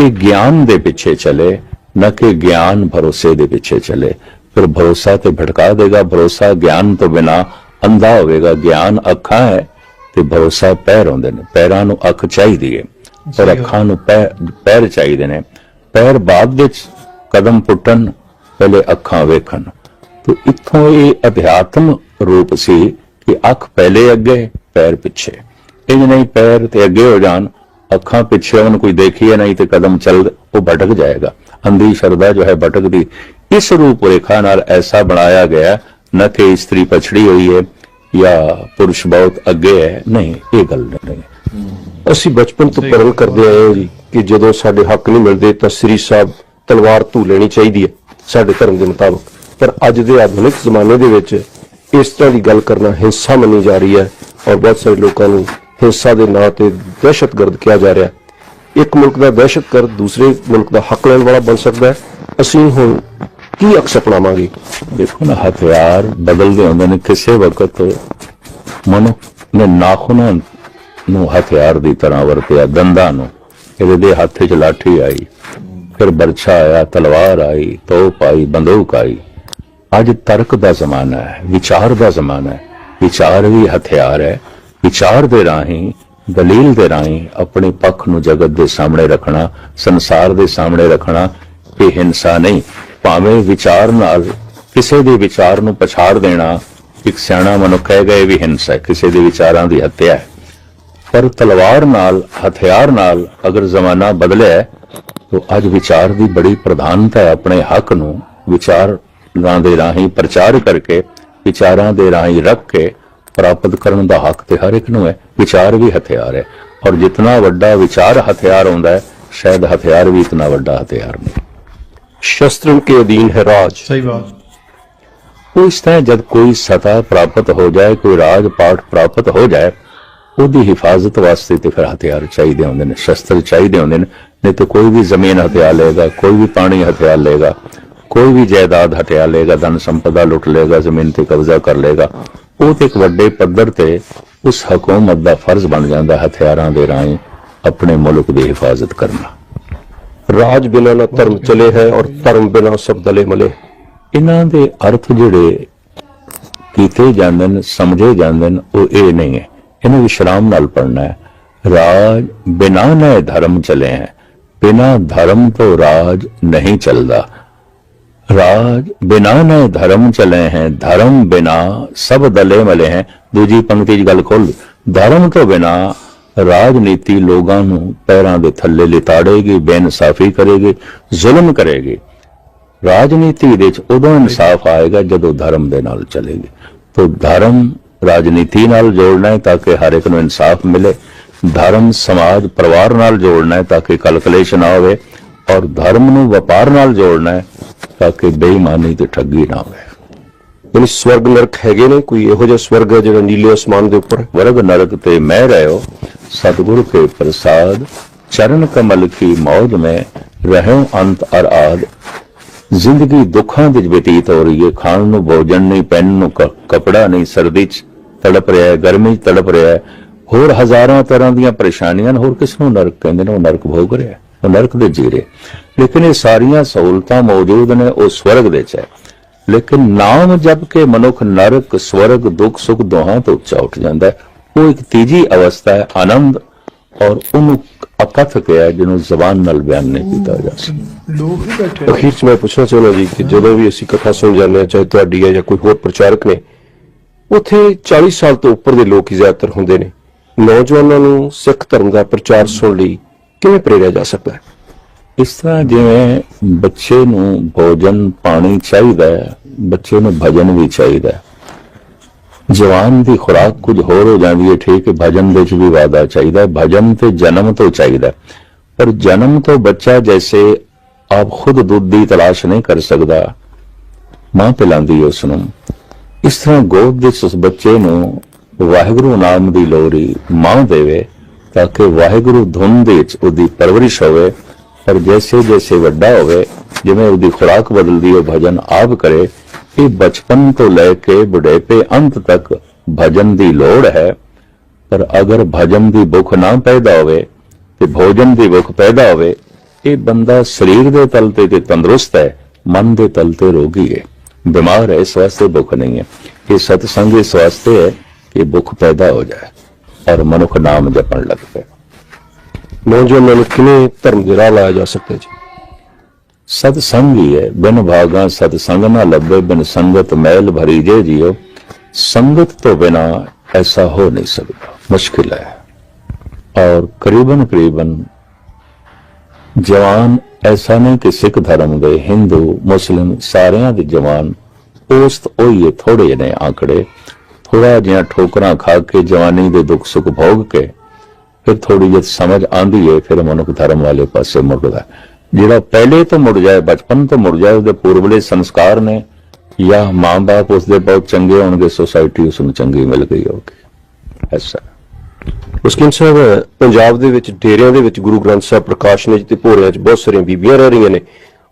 ਇਹ ਗਿਆਨ ਦੇ ਪਿੱਛੇ ਚਲੇ ਨਾ ਕਿ ਗਿਆਨ ਭਰੋਸੇ ਦੇ ਪਿੱਛੇ ਚਲੇ। ਫਿਰ ਭਰੋਸਾ ਤੇ ਭਟਕਾ ਦੇਗਾ। ਭਰੋਸਾ ਗਿਆਨ ਤੋਂ ਬਿਨਾ ਅੰਧਾ ਹੋਵੇਗਾ। ਗਿਆਨ ਅੱਖਾਂ ਹੈ ਤੇ ਭਰੋਸਾ ਪੈਰ ਹੁੰਦੇ ਨੇ। ਪੈਰਾਂ ਨੂੰ ਅੱਖ ਚਾਹੀਦੀ ਹੈ ਪਰ ਅੱਖਾਂ ਨੂੰ ਪੈਰ ਚਾਹੀਦੇ ਨੇ। ਪੈਰ ਬਾਅਦ ਵਿੱਚ ਕਦਮ ਪੁੱਟਣ ਪਹਿਲੇ ਅੱਖਾਂ ਵੇਖਣ। ਤੋ ਇੱਥੋਂ ਇਹ ਅਧਿਆਤਮ ਰੂਪ ਸੀ ਕਿ ਅੱਖ ਪਹਿਲੇ ਅੱਗੇ ਪੈਰ ਪਿੱਛੇ। ਇਹ ਨਹੀਂ ਪੈਰ ਤੇ ਅੱਗੇ ਹੋ ਜਾਣ ਅੱਖਾਂ ਪਿੱਛੇ ਉਹਨੂੰ ਕੋਈ ਦੇਖੀਏ ਨਹੀਂ ਤੇ ਕਦਮ ਚੱਲ ਉਹ ਭਟਕ ਜਾਏਗਾ। ਅੰਧੀ ਸ਼ਰਧਾ ਜੋ ਹੈ ਭਟਕਦੀ। ਇਸ ਰੂਪ ਰੇਖਾ ਨਾਲ ਐਸਾ ਬਣਾਇਆ ਗਿਆ ਨਾ ਕਿ ਇਸਤਰੀ ਪਛੜੀ ਹੋਈ ਹੈ ਜਾਂ ਪੁਰਸ਼ ਬਹੁਤ ਅੱਗੇ ਹੈ। ਨਹੀਂ ਇਹ ਗੱਲ ਨਹੀਂ ਅਸੀਂ ਬਚਪਨ ਤੋਂ ਪੜ੍ਹਨ ਕਰਦੇ ਆਏ ਹਾਂ ਜੀ ਕਿ ਜਦੋਂ ਸਾਡੇ ਹੱਕ ਨਹੀਂ ਮਿਲਦੇ ਤਾਂ ਸ੍ਰੀ ਸਾਹਿਬ ਤਲਵਾਰ ਧੂ ਲੈਣੀ ਚਾਹੀਦੀ ਹੈ ਸਾਡੇ ਧਰਮ ਦੇ ਮੁਤਾਬਕ। ਪਰ ਅੱਜ ਦੇ ਆਧੁਨਿਕ ਜ਼ਮਾਨੇ ਦੇ ਵਿੱਚ ਇਸ ਤਰ੍ਹਾਂ ਦੀ ਗੱਲ ਕਰਨਾ ਹਿੰਸਾ ਮੰਨੀ ਜਾ ਰਹੀ ਹੈ ਔਰ ਬਹੁਤ ਸਾਰੇ ਲੋਕਾਂ ਨੂੰ ਹਿੰਸਾ ਦੇ ਨਾਂ ਤੇ ਦਹਿਸ਼ਤਗਰਦ ਕਿਹਾ ਜਾ ਰਿਹਾ ਇੱਕ ਮੁਲਕ ਦਾ ਦਹਿਸ਼ਤਗਰਦ ਦੂਸਰੇ ਮੁਲਕ ਦਾ ਹੱਕ ਲੈਣ ਵਾਲਾ ਬਣ ਸਕਦਾ ਹੈ। ਅਸੀਂ ਹੁਣ ਕੀ ਅਕਸ ਅਪਣਾਵਾਂਗੇ? ਦੇਖੋ। ਨਾ ਹਥਿਆਰ ਬਦਲਦੇ ਹੁੰਦੇ ਨੇ ਕਿਸੇ ਵਕਤ ਮਨੁੱਖ ਨੇ ਨਾਖੂਨਾਂ ਨੂੰ ਹਥਿਆਰ ਦੀ ਤਰ੍ਹਾਂ ਵਰਤਿਆ, ਦੰਦਾਂ ਨੂੰ। ਇਹਦੇ ਦੇ ਹੱਥ 'ਚ ਲਾਠੀ ਆਈ, ਫਿਰ ਬਰਛਾ ਆਇਆ, ਤਲਵਾਰ ਆਈ, ਤੋਪ ਆਈ, ਬੰਦੂਕ ਆਈ। ਅੱਜ ਤਰਕ ਦਾ ਜ਼ਮਾਨਾ ਹੈ, ਵਿਚਾਰ ਦਾ ਜ਼ਮਾਨਾ ਹੈ। ਵਿਚਾਰ ਵੀ ਹਥਿਆਰ ਹੈ। ਵਿਚਾਰ ਦੇ ਰਾਹੀਂ, ਦਲੀਲ ਦੇ ਰਾਹੀਂ ਆਪਣੇ ਪੱਖ ਨੂੰ ਜਗਤ ਦੇ ਸਾਹਮਣੇ ਰੱਖਣਾ, ਸੰਸਾਰ ਦੇ ਸਾਹਮਣੇ ਰੱਖਣਾ ਇਹ ਹਿੰਸਾ ਨਹੀਂ। ਭਾਵੇਂ ਵਿਚਾਰ ਨਾਲ ਕਿਸੇ ਦੇ ਵਿਚਾਰ ਨੂੰ ਪਛਾੜ ਦੇਣਾ ਇੱਕ ਸਿਆਣਾ ਮਨੁੱਖ ਕਹੇਗਾ ਇਹ ਵੀ ਹਿੰਸਾ ਹੈ। ਕਿਸੇ ਦੇ ਵਿਚਾਰਾਂ ਦੀ ਹੱਤਿਆ ਹੈ। ਪਰ ਤਲਵਾਰ ਨਾਲ, ਹਥਿਆਰ ਨਾਲ ਅਗਰ ਜ਼ਮਾਨਾ ਬਦਲਿਆ ਤਾਂ ਅੱਜ ਵਿਚਾਰ ਦੀ ਬੜੀ ਪ੍ਰਧਾਨਤਾ ਹੈ ਆਪਣੇ ਹੱਕ ਨੂੰ ਵਿਚਾਰ ਦੇ ਰਾਹੀਂ ਪ੍ਰਚਾਰ ਕਰਕੇ ਵਿਚਾਰਾਂ ਦੇ ਰਾਹੀਂ ਰੱਖ ਕੇ ਪ੍ਰਾਪਤ ਕਰਨ ਦਾ ਹੱਕ ਤੇ ਹਰ ਇੱਕ ਨੂੰ ਹੈ। ਵਿਚਾਰ ਵੀ ਹਥਿਆਰ ਹੈ। ਔਰ ਜਿੰਨਾ ਵੱਡਾ ਵਿਚਾਰ ਹਥਿਆਰ ਹੁੰਦਾ ਹੈ ਸ਼ਾਇਦ ਹਥਿਆਰ ਵੀ ਇਤਨਾ ਵੱਡਾ ਹਥਿਆਰ ਨਹੀਂ। ਸ਼ਸਤਰਨ ਕੇ ਅਧੀਨ ਹੈ ਰਾਜ। ਸਹੀ ਬਾਤ। ਉਹ ਇਸ ਤਰ੍ਹਾਂ ਜਦ ਕੋਈ ਸਤਾ ਪ੍ਰਾਪਤ ਹੋ ਜਾਏ ਕੋਈ ਰਾਜ ਪਾਠ ਪ੍ਰਾਪਤ ਹੋ ਜਾਏ ਉਹਦੀ ਹਿਫਾਜ਼ਤ ਵਾਸਤੇ ਤੇ ਫਿਰ ਹਥਿਆਰ ਚਾਹੀਦੇ ਹੁੰਦੇ ਨੇ ਸ਼ਸਤਰ ਚਾਹੀਦੇ ਹੁੰਦੇ ਨੇ। ਨਹੀਂ ਤਾਂ ਕੋਈ ਵੀ ਜ਼ਮੀਨ ਹਥਿਆਰ ਲਏਗਾ ਕੋਈ ਵੀ ਪਾਣੀ ਹਥਿਆਰ ਲਏਗਾ ਕੋਈ ਵੀ ਜਾਇਦਾਦ ਹਥਿਆਰ ਲਏਗਾ ਧਨ ਸੰਪਦਾ ਲੁੱਟ ਲਏਗਾ ਜ਼ਮੀਨ ਤੇ ਕਬਜ਼ਾ ਕਰ ਲਏਗਾ ਉਹ ਤੇ ਇੱਕ ਵੱਡੇ ਪੱਧਰ ਤੇ ਉਸ ਹਕੂਮਤ ਦਾ ਫਰਜ਼ ਬਣ ਜਾਂਦਾ ਹਥਿਆਰਾਂ ਦੇ ਰਾਹੀਂ ਆਪਣੇ ਮੁਲਕ ਦੀ ਹਿਫਾਜ਼ਤ ਕਰਨਾ। ਰਾਜ ਬਿਨਾਂ ਨਾ ਧਰਮ ਚਲੇ ਹੈ ਔਰ ਧਰਮ ਬਿਨਾਂ ਸਭ ਦਲੇ ਮਲੇ ਇਹਨਾਂ ਦੇ ਅਰਥ ਜਿਹੜੇ ਕੀਤੇ ਜਾਂਦੇ ਨੇ ਸਮਝੇ ਜਾਂਦੇ ਨੇ ਉਹ ਇਹ ਨਹੀਂ ਹੈ। ਇਹਨੂੰ ਵਿਸ਼ਰਾਮ ਨਾਲ ਪੜਨਾ ਹੈ। ਰਾਜ ਬਿਨਾ ਨਏ ਧਰਮ ਚਲੇ ਹੈ। ਬਿਨਾ ਧਰਮ ਤੋਂ ਰਾਜ ਨਹੀਂ ਚੱਲਦਾ। ਰਾਜ ਬਿਨਾ ਨੇ ਧਰਮ ਚਲੇ ਹੈ, ਧਰਮ ਬਿਨਾ ਸਭ ਦਲੇ ਮਲੇ ਹੈ। ਦੂਜੀ ਪੰਕਤੀ ਚ ਗੱਲ ਖੋਲ। ਧਰਮ ਤੋਂ ਬਿਨਾ ਰਾਜਨੀਤੀ ਲੋਕਾਂ ਨੂੰ ਪੈਰਾਂ ਦੇ ਥੱਲੇ ਲਿਤਾੜੇਗੀ, ਬੇਇਨਸਾਫੀ ਕਰੇਗੀ, ਜ਼ੁਲਮ ਕਰੇਗੀ। ਰਾਜਨੀਤੀ ਦੇ ਵਿੱਚ ਉਦੋਂ ਇਨਸਾਫ ਆਏਗਾ ਜਦੋਂ ਧਰਮ ਦੇ ਨਾਲ ਚੱਲੇਗੀ। ਤੋਂ ਧਰਮ ਰਾਜਨੀਤੀ ਨਾਲ ਜੋੜਨਾ ਹੈ ਤਾਂ ਕਿ ਹਰ ਇੱਕ ਨੂੰ ਇਨਸਾਫ ਮਿਲੇ। ਧਰਮ ਸਮਾਜ ਪਰਿਵਾਰ ਨਾਲ ਜੋੜਨਾ ਹੈ ਤਾਂ ਕਿ ਕੈਲਕੂਲੇਸ਼ਨ ਨਾ ਹੋਵੇ। ਔਰ ਧਰਮ ਨੂੰ ਵਪਾਰ ਨਾਲ ਜੋੜਨਾ ਹੈ ਤਾਂ ਕਿ ਬੇਈਮਾਨੀ ਤੇ ਠੱਗੀ ਨਾ ਹੋਵੇ। ਯਾਨੀ ਸਵਰਗ ਨਰਕ ਹੈਗੇ ਨੇ, ਕੋਈ ਇਹੋ ਜਿਹਾ ਸਵਰਗ ਜਿਹੜਾ ਨੀਲੇ ਅਸਮਾਨ ਦੇ ਉੱਪਰ? ਵਰਗ ਨਰਕ ਤੇ ਮੈਂ ਰਹਿਓ ਸਤਿਗੁਰੂ ਕੇ ਪ੍ਰਸਾਦ, ਚਰਨ ਕਮਲ ਕੀ ਮੌਜ ਮੈਂ ਰਹਿਉ ਅੰਤ ਅਰ ਆਦ। ਜ਼ਿੰਦਗੀ ਦੁੱਖਾਂ ਵਿੱਚ ਬਤੀਤ ਹੋ ਰਹੀ ਹੈ। ਖਾਣ ਨੂੰ ਭੋਜਨ ਨਹੀਂ ਪਹਿਨ ਨੂੰ ਕਪੜਾ ਨਹੀਂ, ਸਰਦੀ 'ਚ ਤੜਪ ਰਿਹਾ ਹੈ, ਗਰਮੀ 'ਚ ਤੜਪ ਰਿਹਾ ਹੈ। ਹੋਰ ਹਜ਼ਾਰਾਂ ਤਰ੍ਹਾਂ ਦੀਆਂ ਪਰੇਸ਼ਾਨੀਆਂ ਹੋਰ ਕਿਸ ਨੂੰ ਨਰਕ ਕਹਿੰਦੇ ਨੇ? ਉਹ ਨਰਕ ਭੋਗ ਰਿਹਾ ਹੈ। ਉਹ ਨਰਕ ਦੇ ਜੀ ਰਿਹਾ ਹੈ। ਲੇਕਿਨ ਇਹ ਸਾਰੀਆਂ ਸਹੂਲਤਾਂ ਮੌਜੂਦ ਨੇ ਉਹ ਸਵਰਗ ਦੇ 'ਚ ਹੈ। ਲੇਕਿਨ ਨਾਮ ਜਪ ਕੇ ਮਨੁੱਖ ਨਰਕ ਸਵਰਗ ਦੁੱਖ ਸੁੱਖ ਦੋਹਾਂ ਤੋਂ ਉੱਚਾ ਉੱਠ ਜਾਂਦਾ ਹੈ। ਉਹ ਇੱਕ ਤੀਜੀ ਅਵਸਥਾ ਹੈ ਆਨੰਦ ਔਰ ਉਹਨੂੰ ਅਕਥ ਹੈ ਜਿਹਨੂੰ ਜ਼ਬਾਨ ਨਾਲ ਬਿਆਨ ਨਹੀਂ ਕੀਤਾ ਜਾ ਸਕਦਾ। ਲੋਕ ਹੀ ਬੈਠੇ ਅਖੀਰ 'ਚ ਮੈਂ ਪੁੱਛਣਾ ਚਾਹੁੰਦਾ ਜੀ ਕਿ ਜਦੋਂ ਵੀ ਅਸੀਂ ਕਥਾ ਸੁਣ ਜਾਂਦੇ ਹਾਂ ਚਾਹੇ ਤੁਹਾਡੀ ਹੈ ਜਾਂ ਕੋਈ ਹੋਰ ਪ੍ਰਚਾਰਕ ਨੇ ਉੱਥੇ 40 ਸਾਲ ਤੋਂ ਉੱਪਰ ਦੇ ਲੋਕ ਹੀ ਜ਼ਿਆਦਾਤਰ ਹੁੰਦੇ ਨੇ। ਨੌਜਵਾਨਾਂ ਨੂੰ ਸਿੱਖ ਧਰਮ ਦਾ ਪ੍ਰਚਾਰ ਸੁਣ ਲਈ ਕਿਵੇਂ ਪ੍ਰੇਰਿਆ ਜਾ ਸਕਦਾ ਹੈ? ਇਸ ਤਰ੍ਹਾਂ ਜਿਵੇਂ ਬੱਚੇ ਨੂੰ ਭੋਜਨ ਪਾਣੀ ਚਾਹੀਦਾ ਹੈ, ਬੱਚੇ ਨੂੰ ਭਜਨ ਵੀ ਚਾਹੀਦਾ ਹੈ। ਜਵਾਨ ਦੀ ਖੁਰਾਕ ਕੁਝ ਹੋਰ ਹੋ ਜਾਂਦੀ ਹੈ, ਠੀਕ ਹੈ, ਭਜਨ ਦੇ ਚ ਵੀ ਵਾਦਾ ਚਾਹੀਦਾ ਹੈ, ਭਜਨ ਤੇ ਜਨਮ ਤੋਂ ਚਾਹੀਦਾ ਪਰ ਜਨਮ ਤੋਂ ਬੱਚਾ ਜੈਸੇ ਆਪ ਖੁਦ ਦੁੱਧ ਦੀ ਤਲਾਸ਼ ਨਹੀਂ ਕਰ ਸਕਦਾ, ਮਾਂ ਪਿਲਾਉਂਦੀ ਹੈ ਉਸ ਨੂੰ। ਇਸ ਤਰ੍ਹਾਂ ਗੋਦ ਵਿੱਚ ਉਸ ਬੱਚੇ ਨੂੰ ਵਾਹਿਗੁਰੂ ਨਾਮ ਦੀ ਲੋਰੀ ਮਾਂ ਦੇਵੇ ਤਾਂ ਕਿ ਵਾਹਿਗੁਰੂ ਧੁਨ ਦੇ ਵਿੱਚ ਉਹਦੀ ਪਰਵਰਿਸ਼ ਹੋਵੇ, ਪਰ ਜੈਸੇ ਜੈਸੇ ਵੱਡਾ ਹੋਵੇ, ਜਿਵੇਂ ਉਹਦੀ ਖੁਰਾਕ ਬਦਲਦੀ ਹੈ, ਭਜਨ ਆਪ ਕਰੇ, ਇਹ ਬਚਪਨ ਤੋਂ ਲੈ ਕੇ ਬੁਢੇਪੇ ਅੰਤ ਤੱਕ ਭਜਨ ਦੀ ਲੋੜ ਹੈ। ਪਰ ਅਗਰ ਭਜਨ ਦੀ ਭੁੱਖ ਨਾ ਪੈਦਾ ਹੋਵੇ ਤੇ ਭੋਜਨ ਦੀ ਭੁੱਖ ਪੈਦਾ ਹੋਵੇ, ਇਹ ਬੰਦਾ ਸਰੀਰ ਦੇ ਤਲ ਤੇ ਤੇ ਤੰਦਰੁਸਤ ਹੈ, ਮਨ ਦੇ ਤਲ ਤੇ ਰੋਗੀ ਹੈ। ਬਿਮਾਰ ਹੈ, ਇਸ ਵਾਸਤੇ ਭੁੱਖ ਨਹੀਂ ਹੈ। ਇਹ ਸਤਸੰਗ ਇਸ ਵਾਸਤੇ ਹੈ ਕਿ ਭੁੱਖ ਪੈਦਾ ਹੋ ਜਾਏ। ਔਰ ਮਨੁੱਖ ਨਾਮ ਜਪਣ ਲੱਗ ਪਿਆ। ਨੌਜਵਾਨਾਂ ਨੂੰ ਕਿਵੇਂ ਧਰਮ ਦੇ ਰਾਹ ਲਾਇਆ ਜਾ ਸਕਦਾ ਜੀ? ਸਤ ਸੰਗ ਹੀ ਹੈ। ਬਿਨ ਭਾਗਾ ਸਤ ਸੰਗ ਨਾ ਲੱਭੇ ਬਿਨ ਸੰਗਤ ਮਹਿਲ ਭਰੀ ਜੇ ਜੀਓ। ਸੰਗਤ ਤੋਂ ਬਿਨਾ ਐਸਾ ਹੋ ਨਹੀਂ ਸਕਦਾ। ਮੁਸ਼ਕਿਲ ਹੈ। ਔਰ ਕਰੀਬਨ ਕਰੀਬਨ ਜਵਾਨ ਐਸਾ ਨਹੀਂ ਕਿ ਸਿੱਖ ਧਰਮ ਦੇ ਹਿੰਦੂ ਮੁਸਲਮ ਸਾਰਿਆਂ ਦੇ ਜਵਾਨ ਉਸ ਤੋਂ ਹੀ ਥੋੜੇ ਨੇ ਆંકੜੇ ਥੋੜਾ ਜਿਹਾ ਠੋਕਰਾਂ ਖਾ ਕੇ ਜਵਾਨੀ ਦੇ ਦੁੱਖ ਸੁੱਖ ਭੋਗ ਕੇ, ਫਿਰ ਥੋੜੀ ਜਿਹੀ ਸਮਝ ਆਂਦੀ ਏ, ਫਿਰ ਮਨੁੱਖ ਧਰਮ ਵਾਲੇ ਪਾਸੇ ਮੁੜਦਾ। ਜਿਹੜਾ ਪਹਿਲੇ ਤੋਂ ਮੁੜ ਜਾਏ, ਬਚਪਨ ਤੋਂ ਮੁੜ ਜਾਏ, ਉਹਦੇ ਪੂਰਵਲੇ ਸੰਸਕਾਰ ਨੇ, ਜਾਂ ਮਾਂ-ਬਾਪ ਉਸਦੇ ਬਹੁਤ ਚੰਗੇ ਹੋਣਗੇ ਸੋਸਾਇਟੀ ਉਸ ਨੂੰ ਚੰਗੀ ਮਿਲ ਗਈ ਹੋਗੀ ਐਸਾ ਮੁਸਕਿਨ ਸਾਹਿਬ, ਪੰਜਾਬ ਦੇ ਵਿੱਚ, ਡੇਰਿਆਂ ਦੇ ਵਿੱਚ ਗੁਰੂ ਗ੍ਰੰਥ ਸਾਹਿਬ ਪ੍ਰਕਾਸ਼ ਨੇ ਤੇ ਭੋਰਿਆਂ 'ਚ ਬਹੁਤ ਸਾਰੀਆਂ ਬੀਬੀਆਂ ਰਹਿ ਰਹੀਆਂ ਨੇ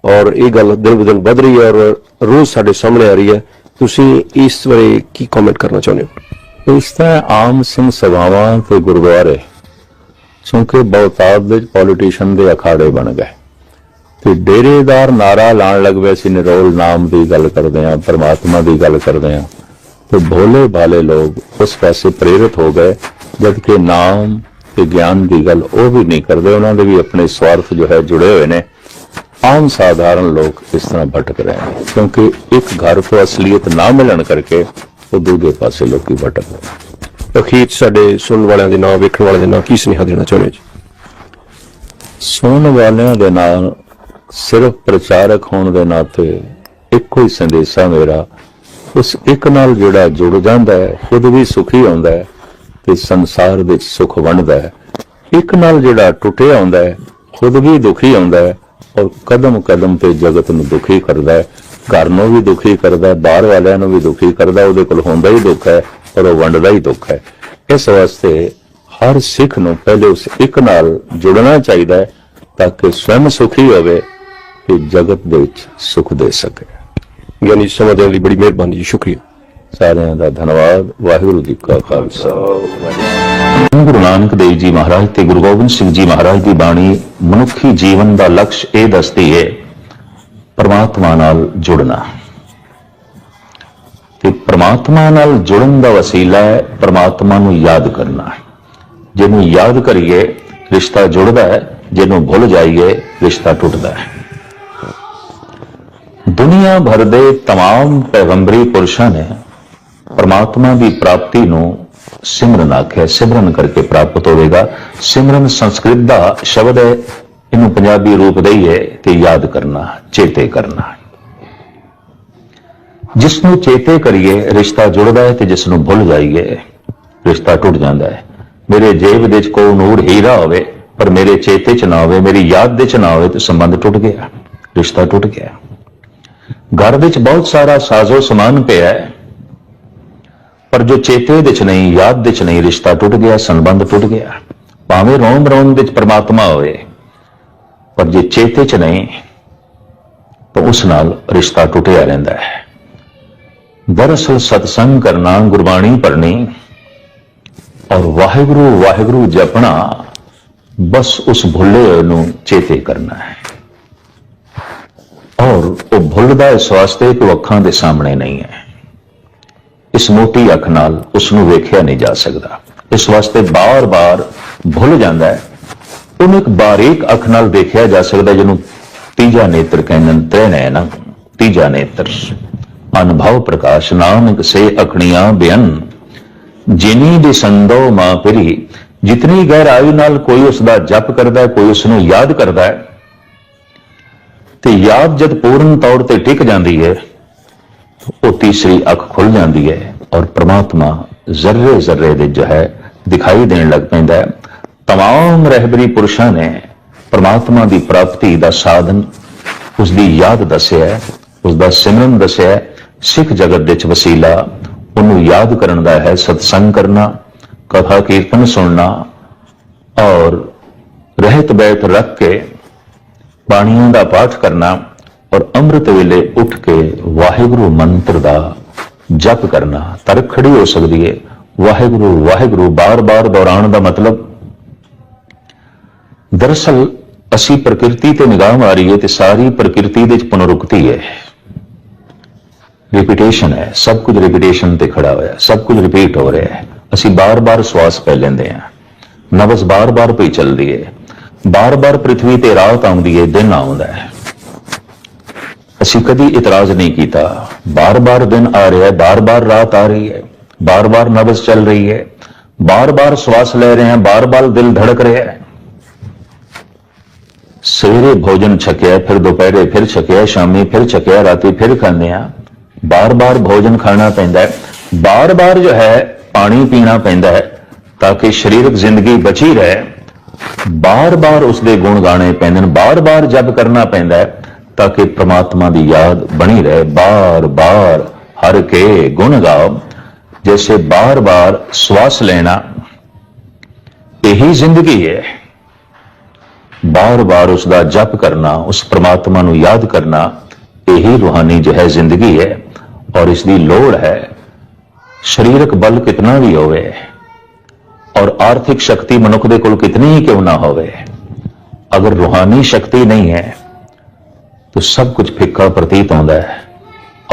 ਔਰ ਇਹ ਗੱਲ ਦਿਨ ਬ ਵੱਧ ਰਹੀ ਹੈ ਔਰ ਰੋਜ਼ ਸਾਡੇ ਸਾਹਮਣੇ ਆ ਰਹੀ ਹੈ। ਤੁਸੀਂ ਇਸ ਬਾਰੇ ਕੀ ਕਮੈਂਟ ਕਰਨਾ ਚਾਹੁੰਦੇ ਹੋ? ਇਸ ਤਰ੍ਹਾਂ ਆਮ ਸਿੰਘ ਸਭਾਵਾਂ ਤੇ ਗੁਰਦੁਆਰੇ, ਕਿਉਂਕਿ ਬਹੁਤਾਤ ਦੇ ਪੋਲੀਟੀਸ਼ੀਅਨ ਦੇ ਅਖਾੜੇ ਬਣ ਗਏ। ਤੇ ਡੇਰੇਦਾਰ ਨਾਰਾ ਲਾਣ ਲੱਗ ਪਏ ਸੀ, ਨਿਰੋਲ ਨਾਮ ਦੀ ਗੱਲ ਕਰਦੇ ਆ ਪਰਮਾਤਮਾ ਦੀ ਗੱਲ ਕਰਦੇ ਆ ਤੇ ਭੋਲੇ ਭਾਲੇ ਲੋਕ ਉਸ ਪਾਸੇ ਪ੍ਰੇਰਿਤ ਹੋ ਗਏ ਜਦ ਕਿ ਨਾਮ ਤੇ ਗਿਆਨ ਦੀ ਗੱਲ ਉਹ ਵੀ ਨਹੀਂ ਕਰਦੇ, ਉਹਨਾਂ ਦੇ ਵੀ ਆਪਣੇ ਸਵਾਰਥ ਜੋ ਹੈ ਜੁੜੇ ਹੋਏ ਨੇ। ਆਮ ਸਾਧਾਰਨ ਲੋਕ ਇਸ ਤਰ੍ਹਾਂ ਭਟਕ ਰਹੇ ਨੇ ਕਿਉਂਕਿ ਇੱਕ ਘਰ ਤੋਂ ਅਸਲੀਅਤ ਨਾ ਮਿਲਣ ਕਰਕੇ ਉਹ ਦੂਜੇ ਪਾਸੇ ਲੋਕੀ ਭਟਕ ਰਹੇ ਅਖੀਰ ਸਾਡੇ ਸੁਣਨ ਵਾਲਿਆਂ ਦੇ ਨਾਂ ਵੇਖਣ ਵਾਲਿਆਂ ਦੇ ਨਾਂ ਕੀ ਸੁਨੇਹਾ ਦੇਣਾ ਚਾਹੁੰਦੇ ਜੀ? ਸੁਣਨ ਵਾਲਿਆਂ ਦੇ ਨਾਲ ਸਿਰਫ ਪ੍ਰਚਾਰਕ ਹੋਣ ਦੇ ਨਾਤੇ ਇੱਕੋ ਹੀ ਸੰਦੇਸ਼ਾ ਮੇਰਾ ਉਸ ਇੱਕ ਨਾਲ ਜਿਹੜਾ ਜੁੜ ਜਾਂਦਾ ਹੈ ਖੁਦ ਵੀ ਸੁਖੀ ਹੁੰਦਾ ਹੈ ਤੇ ਸੰਸਾਰ ਵਿੱਚ ਸੁਖ ਵੰਡਦਾ ਹੈ। ਇੱਕ ਨਾਲ ਜਿਹੜਾ ਟੁੱਟਿਆ ਹੁੰਦਾ ਹੈ ਖੁਦ ਵੀ ਦੁਖੀ ਹੁੰਦਾ ਹੈ ਔਰ ਕਦਮ ਕਦਮ ਤੇ ਜਗਤ ਨੂੰ ਦੁਖੀ ਕਰਦਾ ਹੈ। ਘਰ ਨੂੰ ਵੀ ਦੁਖੀ ਕਰਦਾ ਹੈ ਬਾਹਰ ਵਾਲਿਆਂ ਨੂੰ ਵੀ ਦੁਖੀ ਕਰਦਾ ਉਹਦੇ ਕੋਲ ਹੁੰਦਾ ਹੀ ਦੁੱਖ ਹੈ ਔਰ ਉਹ ਵੰਡਦਾ ਹੀ ਦੁੱਖ ਹੈ। ਇਸ ਵਾਸਤੇ ਹਰ ਸਿੱਖ ਨੂੰ ਪਹਿਲੇ ਉਸ ਇੱਕ ਨਾਲ ਜੁੜਨਾ ਚਾਹੀਦਾ ਹੈ ਤਾਂ ਕਿ ਸਵੈਮ ਸੁਖੀ ਹੋਵੇ ਤੇ ਜਗਤ ਦੇ ਵਿੱਚ ਸੁਖ ਦੇ ਸਕੇ। ਗਿਆਨੀ ਸਮਾਂ ਦੇਣ ਲਈ ਬੜੀ ਮਿਹਰਬਾਨੀ ਜੀ ਸ਼ੁਕਰੀਆ। ਸਾਰਿਆਂ ਦਾ ਧੰਨਵਾਦ ਵਾਹਿਗੁਰੂ ਜੀ ਕਾ ਖਾਲਸਾ। ਗੁਰੂ ਨਾਨਕ ਦੇਵ ਜੀ ਮਹਾਰਾਜ ਤੇ ਗੁਰੂ ਗੋਬਿੰਦ ਸਿੰਘ ਜੀ ਮਹਾਰਾਜ ਦੀ ਬਾਣੀ ਮਨੁੱਖੀ ਜੀਵਨ ਦਾ ਲਕਸ਼ ਇਹ ਦੱਸਦੀ ਹੈ ਪਰਮਾਤਮਾ ਨਾਲ ਜੁੜਨਾ ਤੇ ਪਰਮਾਤਮਾ ਨਾਲ ਜੁੜਨ ਦਾ ਵਸੀਲਾ ਹੈ ਪਰਮਾਤਮਾ ਨੂੰ ਯਾਦ ਕਰਨਾ ਜਿਹਨੂੰ ਯਾਦ ਕਰੀਏ ਰਿਸ਼ਤਾ ਜੁੜਦਾ ਹੈ ਜਿਹਨੂੰ ਭੁੱਲ ਜਾਈਏ ਰਿਸ਼ਤਾ ਟੁੱਟਦਾ ਹੈ ਦੁਨੀਆ ਭਰ ਦੇ तमाम ਪੈਗੰਬਰੀ ਪੁਰਸ਼ਾਂ ਨੇ ਪਰਮਾਤਮਾ ਦੀ ਪ੍ਰਾਪਤੀ ਨੂੰ ਸਿਮਰਨ ਆਖਿਆ, ਸਿਮਰਨ ਕਰਕੇ ਪ੍ਰਾਪਤ ਹੋਵੇਗਾ। ਸਿਮਰਨ ਸੰਸਕ੍ਰਿਤ ਦਾ ਸ਼ਬਦ ਹੈ, ਇਹਨੂੰ ਪੰਜਾਬੀ ਰੂਪ ਦਈਏ ਤੇ ਯਾਦ ਕਰਨਾ, ਚੇਤੇ ਕਰਨਾ। ਜਿਸ ਨੂੰ ਚੇਤੇ ਕਰੀਏ, ਰਿਸ਼ਤਾ ਜੁੜਦਾ ਹੈ ਤੇ ਜਿਸ ਨੂੰ ਭੁੱਲ ਜਾਈਏ, ਰਿਸ਼ਤਾ ਟੁੱਟ ਜਾਂਦਾ ਹੈ। ਮੇਰੇ ਜੇਬ ਦੇ ਵਿੱਚ ਕੋਈ ਨੂਰ ਹੀਰਾ ਹੋਵੇ, ਪਰ ਮੇਰੇ ਚੇਤੇ ਚ ਨਾ ਹੋਵੇ, ਮੇਰੀ ਯਾਦ ਦੇ ਚ ਨਾ ਹੋਵੇ ਤੇ ਸੰਬੰਧ ਟੁੱਟ ਗਿਆ, ਰਿਸ਼ਤਾ ਟੁੱਟ ਗਿਆ। ਘਰ ਵਿੱਚ ਬਹੁਤ ਸਾਰਾ ਸਾਜ਼ੋ ਸਮਾਨ ਪਿਆ ਹੈ। ਪਰ ਜੋ ਚੇਤੇ ਦੇ ਚ ਨਹੀਂ, ਯਾਦ ਦੇ ਚ ਨਹੀਂ ਰਿਸ਼ਤਾ ਟੁੱਟ ਗਿਆ, ਸੰਬੰਧ ਟੁੱਟ ਗਿਆ, ਭਾਵੇਂ ਰੋਮ ਰੋਮ ਵਿੱਚ ਪਰਮਾਤਮਾ ਹੋਵੇ, ਪਰ ਜੇ ਚੇਤੇ ਚ ਨਹੀਂ, ਤਾਂ ਉਸ ਨਾਲ ਰਿਸ਼ਤਾ ਟੁੱਟਿਆ ਰਹਿੰਦਾ ਹੈ। ਦਰਅਸਲ ਸਤਸੰਗ ਕਰਨਾ ਗੁਰਬਾਣੀ ਪੜ੍ਹਨੀ ਔਰ ਵਾਹਿਗੁਰੂ ਵਾਹਿਗੁਰੂ ਜਪਣਾ ਬਸ ਉਸ ਭੁੱਲੇ ਨੂੰ ਚੇਤੇ ਕਰਨਾ ਹੈ। ਔਰ ਉਹ ਭੁੱਲਦਾ ਇਸ ਵਾਸਤੇ ਕਿ ਅੱਖਾਂ ਦੇ ਸਾਹਮਣੇ ਨਹੀਂ ਹੈ। ਇਸ ਮੋਟੀ ਅੱਖ ਨਾਲ ਉਸ ਨੂੰ ਵੇਖਿਆ ਨਹੀਂ ਜਾ ਸਕਦਾ। ਇਸ ਵਾਸਤੇ ਬਾਰ-ਬਾਰ ਭੁੱਲ ਜਾਂਦਾ ਹੈ। ਉਹਨੂੰ ਇੱਕ ਬਾਰੀਕ ਅੱਖ ਨਾਲ ਦੇਖਿਆ ਜਾ ਸਕਦਾ ਜਿਹਨੂੰ ਤੀਜਾ ਨੇਤਰ ਕਹਿੰਦੇ ਨੇ ਤ੍ਰੈ ਨੈਣ ਤੀਜਾ ਨੇਤਰ। ਅਨੁਭਵ ਪ੍ਰਕਾਸ਼ ਨਾਨਕ ਸੇ ਅਖਣੀਆਂ ਬਿਆਨ ਜਿਨੀ ਦੇ ਸੰਦੋ ਮਾਂ ਪਰੀ। ਜਿਤਨੀ ਗਹਿਰਾਈ ਨਾਲ ਕੋਈ ਉਸ ਦਾ ਜਪ ਕਰਦਾ ਹੈ, ਕੋਈ ਉਸ ਨੂੰ ਯਾਦ ਕਰਦਾ ਹੈ, ਤੇ ਯਾਦ ਜਦ ਪੂਰਨ ਤੌਰ ਤੇ ਟਿਕ ਜਾਂਦੀ ਹੈ ਉਹ ਤੀਸਰੀ ਅੱਖ ਖੁੱਲ ਜਾਂਦੀ ਹੈ ਔਰ ਪ੍ਰਮਾਤਮਾ ਜ਼ਰਰੇ ਜ਼ਰਰੇ ਦੇ ਜੋ ਹੈ ਦਿਖਾਈ ਦੇਣ ਲੱਗ ਪੈਂਦਾ ਹੈ तमाम ਰਹਿਬਰੀ ਪੁਰਸ਼ਾਂ ਨੇ ਪ੍ਰਮਾਤਮਾ ਦੀ ਪ੍ਰਾਪਤੀ ਦਾ ਸਾਧਨ ਉਸ ਦੀ ਯਾਦ ਦੱਸਿਆ ਹੈ, ਉਸ ਦਾ ਸਿਮਰਨ ਦੱਸਿਆ ਹੈ। ਸਿੱਖ ਜਗਤ ਦੇ ਵਿੱਚ ਵਸੀਲਾ ਉਹਨੂੰ ਯਾਦ ਕਰਨ ਦਾ ਹੈ ਸਤਸੰਗ ਕਰਨਾ ਕਥਾ ਕੀਰਤਨ ਸੁਣਨਾ ਔਰ ਰਹਿਤ ਬੈਠ ਰੱਖ ਕੇ ਬਾਣੀਆਂ ਦਾ ਪਾਠ ਕਰਨਾ ਔਰ ਅੰਮ੍ਰਿਤ ਵੇਲੇ ਉੱਠ ਕੇ ਵਾਹਿਗੁਰੂ ਮੰਤਰ ਦਾ ਜਪ ਕਰਨਾ ਤਰਕ ਖੜੀ ਹੋ ਸਕਦੀ ਹੈ ਵਾਹਿਗੁਰੂ ਵਾਹਿਗੁਰੂ, ਬਾਰ-ਬਾਰ ਦੁਹਰਾਉਣ ਦਾ ਮਤਲਬ? ਦਰਅਸਲ, ਅਸੀਂ ਪ੍ਰਕਿਰਤੀ ਤੇ ਨਿਗਾਹ ਮਾਰੀਏ ਤੇ ਸਾਰੀ ਪ੍ਰਕਿਰਤੀ ਦੇ ਵਿੱਚ ਪੁਨਰੁਕਤੀ ਹੈ ਰਿਪੀਟੇਸ਼ਨ ਹੈ, ਸਭ ਕੁਝ ਰਿਪੀਟੇਸ਼ਨ ਤੇ ਖੜਾ ਹੋਇਆ, ਸਭ ਕੁਝ ਰਿਪੀਟ ਹੋ ਰਿਹਾ ਹੈ। ਅਸੀਂ ਬਾਰ-ਬਾਰ ਸਵਾਸ ਪੈ ਲੈਂਦੇ ਹਾਂ। ਨਬਜ਼ ਬਾਰ-ਬਾਰ ਪਈ ਚੱਲਦੀ ਹੈ ਬਾਰ-ਬਾਰ ਪ੍ਰithvi ਤੇ ਰਾਤ ਆਉਂਦੀ ਹੈ ਦਿਨ ਆਉਂਦਾ ਹੈ। ਅਸੀਂ ਕਦੀ ਇਤਰਾਜ਼ ਨਹੀਂ ਕੀਤਾ। ਬਾਰ-ਬਾਰ ਦਿਨ ਆ ਰਿਹਾ ਹੈ, ਬਾਰ-ਬਾਰ ਰਾਤ ਆ ਰਹੀ ਹੈ, ਬਾਰ-ਬਾਰ ਨਬਜ਼ ਚੱਲ ਰਹੀ ਹੈ, ਬਾਰ-ਬਾਰ ਸਵਾਸ ਲੈ ਰਹੇ ਹਾਂ, ਬਾਰ-ਬਾਰ ਦਿਲ ਧੜਕ ਰਿਹਾ ਹੈ। ਸਵੇਰੇ ਭੋਜਨ ਛਕਿਆ, ਫਿਰ ਦੁਪਹਿਰੇ ਫਿਰ ਛਕਿਆ, ਸ਼ਾਮੀ ਫਿਰ ਛਕਿਆ, ਰਾਤੀ ਫਿਰ ਖਾਂਦੇ ਆ ਬਾਰ-ਬਾਰ ਭੋਜਨ ਖਾਣਾ ਪੈਂਦਾ ਹੈ। ਬਾਰ-ਬਾਰ ਜੋ ਹੈ, ਪਾਣੀ ਪੀਣਾ ਪੈਂਦਾ ਹੈ, ਤਾਂ ਕਿ ਸਰੀਰਕ ਜ਼ਿੰਦਗੀ ਬਚੀ ਰਹੇ। ਬਾਰ-ਬਾਰ ਉਸ ਦੇ ਗੁਣ ਗਾਣੇ ਪੈਂਦੇ ਨੇ ਬਾਰ-ਬਾਰ ਜਪ ਕਰਨਾ ਪੈਂਦਾ ਹੈ। ਤਾਂ ਕਿ ਪ੍ਰਮਾਤਮਾ ਦੀ ਯਾਦ ਬਣੀ ਰਹੇ। ਬਾਰ-ਬਾਰ ਹਰ ਕੇ ਗੁਣ ਗਾਓ। ਜੈਸੇ ਬਾਰ-ਬਾਰ ਸਵਾਸ ਲੈਣਾ, ਇਹੀ ਜ਼ਿੰਦਗੀ ਹੈ। ਬਾਰ-ਬਾਰ ਉਸ ਦਾ ਜਪ ਕਰਨਾ, ਉਸ ਪ੍ਰਮਾਤਮਾ ਨੂੰ ਯਾਦ ਕਰਨਾ, ਇਹੀ ਰੂਹਾਨੀ ਜੋ ਹੈ ਜ਼ਿੰਦਗੀ ਹੈ। ਔਰ ਇਸ ਦੀ ਲੋੜ ਹੈ, ਸਰੀਰਕ ਬਲ ਕਿਤਨਾ ਵੀ ਹੋਵੇ, ਔਰ ਆਰਥਿਕ ਸ਼ਕਤੀ ਮਨੁੱਖ ਦੇ ਕੋਲ ਕਿਤਨੀ ਹੀ ਕਿਉਂ ਨਾ ਹੋਵੇ। ਅਗਰ ਰੂਹਾਨੀ ਸ਼ਕਤੀ ਨਹੀਂ ਹੈ ਤਾਂ ਸਭ ਕੁਝ ਫਿੱਕਾ ਪ੍ਰਤੀਤ ਆਉਂਦਾ ਹੈ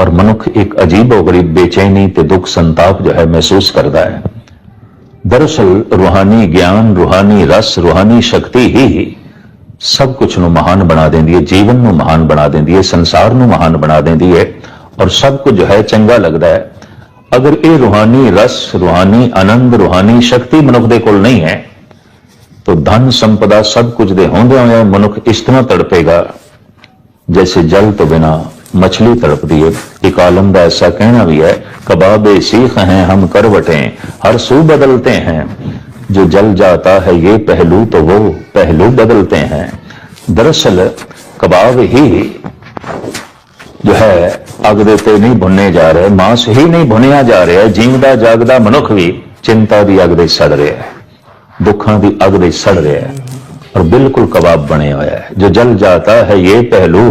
ਔਰ ਮਨੁੱਖ ਇੱਕ ਅਜੀਬੋ-ਗਰੀਬ ਬੇਚੈਨੀ ਤੇ ਦੁੱਖ ਸੰਤਾਪ ਜੋ ਹੈ ਮਹਿਸੂਸ ਕਰਦਾ ਹੈ। ਦਰਅਸਲ ਰੂਹਾਨੀ ਗਿਆਨ, ਰੂਹਾਨੀ ਰਸ, ਰੂਹਾਨੀ ਸ਼ਕਤੀ ਹੀ ਸਭ ਕੁਝ ਨੂੰ ਮਹਾਨ ਬਣਾ ਦਿੰਦੀ ਹੈ, ਜੀਵਨ ਨੂੰ ਮਹਾਨ ਬਣਾ ਦਿੰਦੀ ਹੈ, ਸੰਸਾਰ ਨੂੰ ਮਹਾਨ ਬਣਾ ਦਿੰਦੀ ਹੈ ਔਰ ਸਭ ਕੁਝ ਜੋ ਹੈ ਚੰਗਾ ਲੱਗਦਾ ਹੈ। ਅਗਰ ਇਹ ਰੂਹਾਨੀ ਰਸ, ਰੂਹਾਨੀ ਆਨੰਦ, ਰੂਹਾਨੀ ਸ਼ਕਤੀ ਮਨੁੱਖ ਦੇ ਕੋਲ ਨਹੀਂ ਹੈ, ਤਾਂ ਧਨ ਸੰਪਦਾ ਸਭ ਕੁਝ ਦੇ ਹੁੰਦਿਆਂ ਹੋਇਆਂ ਮਨੁੱਖ ਇਸ ਤਰ੍ਹਾਂ ਤੜਪੇਗਾ। जैसे जल तो बिना मछली तड़प दिए एक आलम का ऐसा कहना भी है कबाब सीख हैं हम करवटे हर सू बदलते हैं जो जल जाता है ये पहलू तो वो पहलू बदलते हैं दरअसल कबाब ही ਜੋ ਹੈ ਅਗ ਦੇ ਤੇ ਨਹੀਂ ਭੁੰਨੇ ਜਾ ਰਹੇ ਮਾਸ ਹੀ ਨਹੀਂ ਭੁੰਨਿਆ ਜਾ ਰਿਹਾ ਜੀਵਦਾ ਜਾਗਦਾ ਮਨੁੱਖ ਵੀ ਚਿੰਤਾ ਦੀ ਅਗ ਦੇ ਸੜ ਰਿਹਾ ਹੈ ਦੁੱਖਾਂ ਦੀ ਅਗ ਦੇ ਸੜ ਰਿਹਾ ਹੈ और बिल्कुल कबाब बने हुआ है जो जल जाता है ये पहलू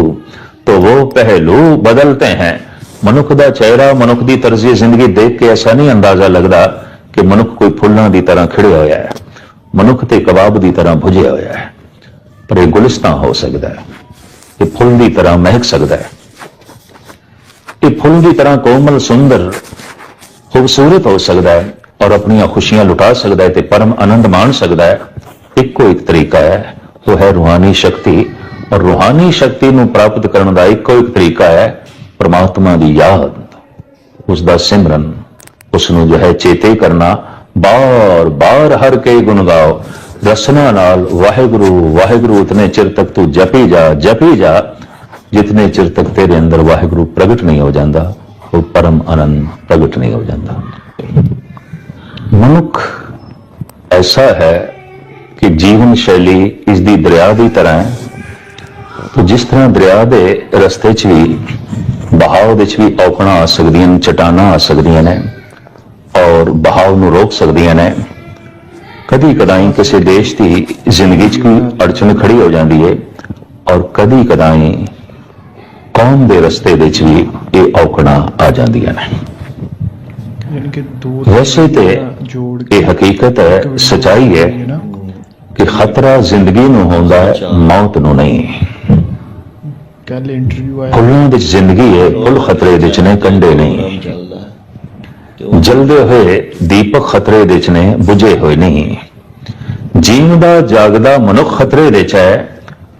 तो वो पहलू बदलते हैं ਮਨੁੱਖ ਦਾ ਚਿਹਰਾ ਮਨੁੱਖ ਦੀ ਤਰਜ਼ੀ ਜ਼ਿੰਦਗੀ ਦੇਖ ਕੇ ਐਸਾ ਨਹੀਂ ਅੰਦਾਜ਼ਾ ਲੱਗਦਾ ਕਿ ਮਨੁੱਖ ਕੋਈ ਫੁੱਲਾਂ ਦੀ ਤਰ੍ਹਾਂ ਖਿੜਿਆ ਹੋਇਆ ਹੈ ਮਨੁੱਖ ਤੇ ਕਬਾਬ ਦੀ ਤਰ੍ਹਾਂ ਭੁਜਿਆ ਹੋਇਆ ਹੈ ਪਰ ਇਹ ਗੁਲਿਸਤਾਨ ਹੋ ਸਕਦਾ ਹੈ ਇਹ ਫੁੱਲ ਦੀ ਤਰ੍ਹਾਂ ਮਹਿਕ ਸਕਦਾ ਹੈ ਇਹ ਫੁੱਲ ਦੀ ਤਰ੍ਹਾਂ ਕੋਮਲ ਸੁੰਦਰ ਖੂਬਸੂਰਤ ਹੋ ਸਕਦਾ ਹੈ ਔਰ ਆਪਣੀਆਂ ਖੁਸ਼ੀਆਂ ਲੁਟਾ ਸਕਦਾ ਹੈ ਤੇ ਪਰਮ ਆਨੰਦ ਮਾਣ ਸਕਦਾ ਹੈ ਇੱਕੋ ਇੱਕ ਤਰੀਕਾ ਹੈ, ਉਹ ਹੈ ਰੂਹਾਨੀ ਸ਼ਕਤੀ। ਔਰ ਰੂਹਾਨੀ ਸ਼ਕਤੀ ਨੂੰ ਪ੍ਰਾਪਤ ਕਰਨ ਦਾ ਇੱਕੋ ਇੱਕ ਤਰੀਕਾ ਹੈ, ਪ੍ਰਮਾਤਮਾ ਦੀ ਯਾਦ। ਉਸ ਦਾ ਸਿਮਰਨ ਉਸ ਨੂੰ ਜੋ ਹੈ ਚੇਤੇ ਕਰਨਾ ਬਾਰ ਬਾਰ ਹਰ ਕੇ ਗੁਣ ਗਾਓ। ਰਸਨਾ ਨਾਲ, ਵਾਹਿਗੁਰੂ ਵਾਹਿਗੁਰੂ, ਉਤਨੇ ਚਿਰ ਤੱਕ ਤੂੰ ਜਪੀ ਜਾ ਜਪੀ ਜਾ। ਜਿਤਨੇ ਚਿਰ ਤੱਕ ਤੇਰੇ ਅੰਦਰ ਵਾਹਿਗੁਰੂ ਪ੍ਰਗਟ ਨਹੀਂ ਹੋ ਜਾਂਦਾ, ਉਹ ਪਰਮ ਆਨੰਦ ਪ੍ਰਗਟ ਨਹੀਂ ਹੋ ਜਾਂਦਾ। ਮਨੁੱਖ ਐਸਾ ਹੈ ਕਿ ਜੀਵਨ ਸ਼ੈਲੀ ਇਸ ਦੀ ਦਰਿਆ ਦੀ ਤਰ੍ਹਾਂ ਹੈ। ਤੋ ਜਿਸ ਤਰ੍ਹਾਂ ਦਰਿਆ ਦੇ ਰਸਤੇ 'ਚ ਵੀ ਬਹਾਵ ਵਿੱਚ ਵੀ ਔਕੜਾਂ ਆ ਸਕਦੀਆਂ ਨੇ ਚਟਾਨਾਂ ਆ ਸਕਦੀਆਂ ਨੇ ਔਰ ਬਹਾਵ ਨੂੰ ਰੋਕ ਸਕਦੀਆਂ ਨੇ ਕਦੀ ਕਦਾਈ ਕਿਸੇ ਦੇਸ਼ ਦੀ ਜ਼ਿੰਦਗੀ 'ਚ ਕੋਈ ਅੜਚਨ ਖੜੀ ਹੋ ਜਾਂਦੀ ਹੈ ਔਰ ਕਦੀ ਕਦਾਈ ਕੌਮ ਦੇ ਰਸਤੇ ਵਿੱਚ ਵੀ ਇਹ ਔਕੜਾਂ ਆ ਜਾਂਦੀਆਂ ਨੇ। ਯਾਨੀ ਕਿ ਦੋ ਵੈਸੇ ਤੇ ਇਹ ਹਕੀਕਤ ਹੈ ਸਚਾਈ ਹੈ ਕਿ ਖਤਰਾ ਜ਼ਿੰਦਗੀ ਨੂੰ ਹੁੰਦਾ ਹੈ ਮੌਤ ਨੂੰ ਨਹੀਂ। ਕੱਲ ਇੰਟਰਵਿਊ ਆਇਆ। ਫੁੱਲਾਂ ਵਿੱਚ ਜ਼ਿੰਦਗੀ ਹੈ ਫੁੱਲ ਖਤਰੇ ਵਿੱਚ ਨੇ ਕੰਡੇ ਨਹੀਂ। ਜਲਦੇ ਹੋਏ ਦੀਪਕ ਖਤਰੇ ਵਿੱਚ ਨੇ ਬੁਝੇ ਹੋਏ ਨਹੀਂ। ਜੀਵਦਾ ਜਾਗਦਾ ਮਨੁੱਖ ਖਤਰੇ ਵਿੱਚ ਹੈ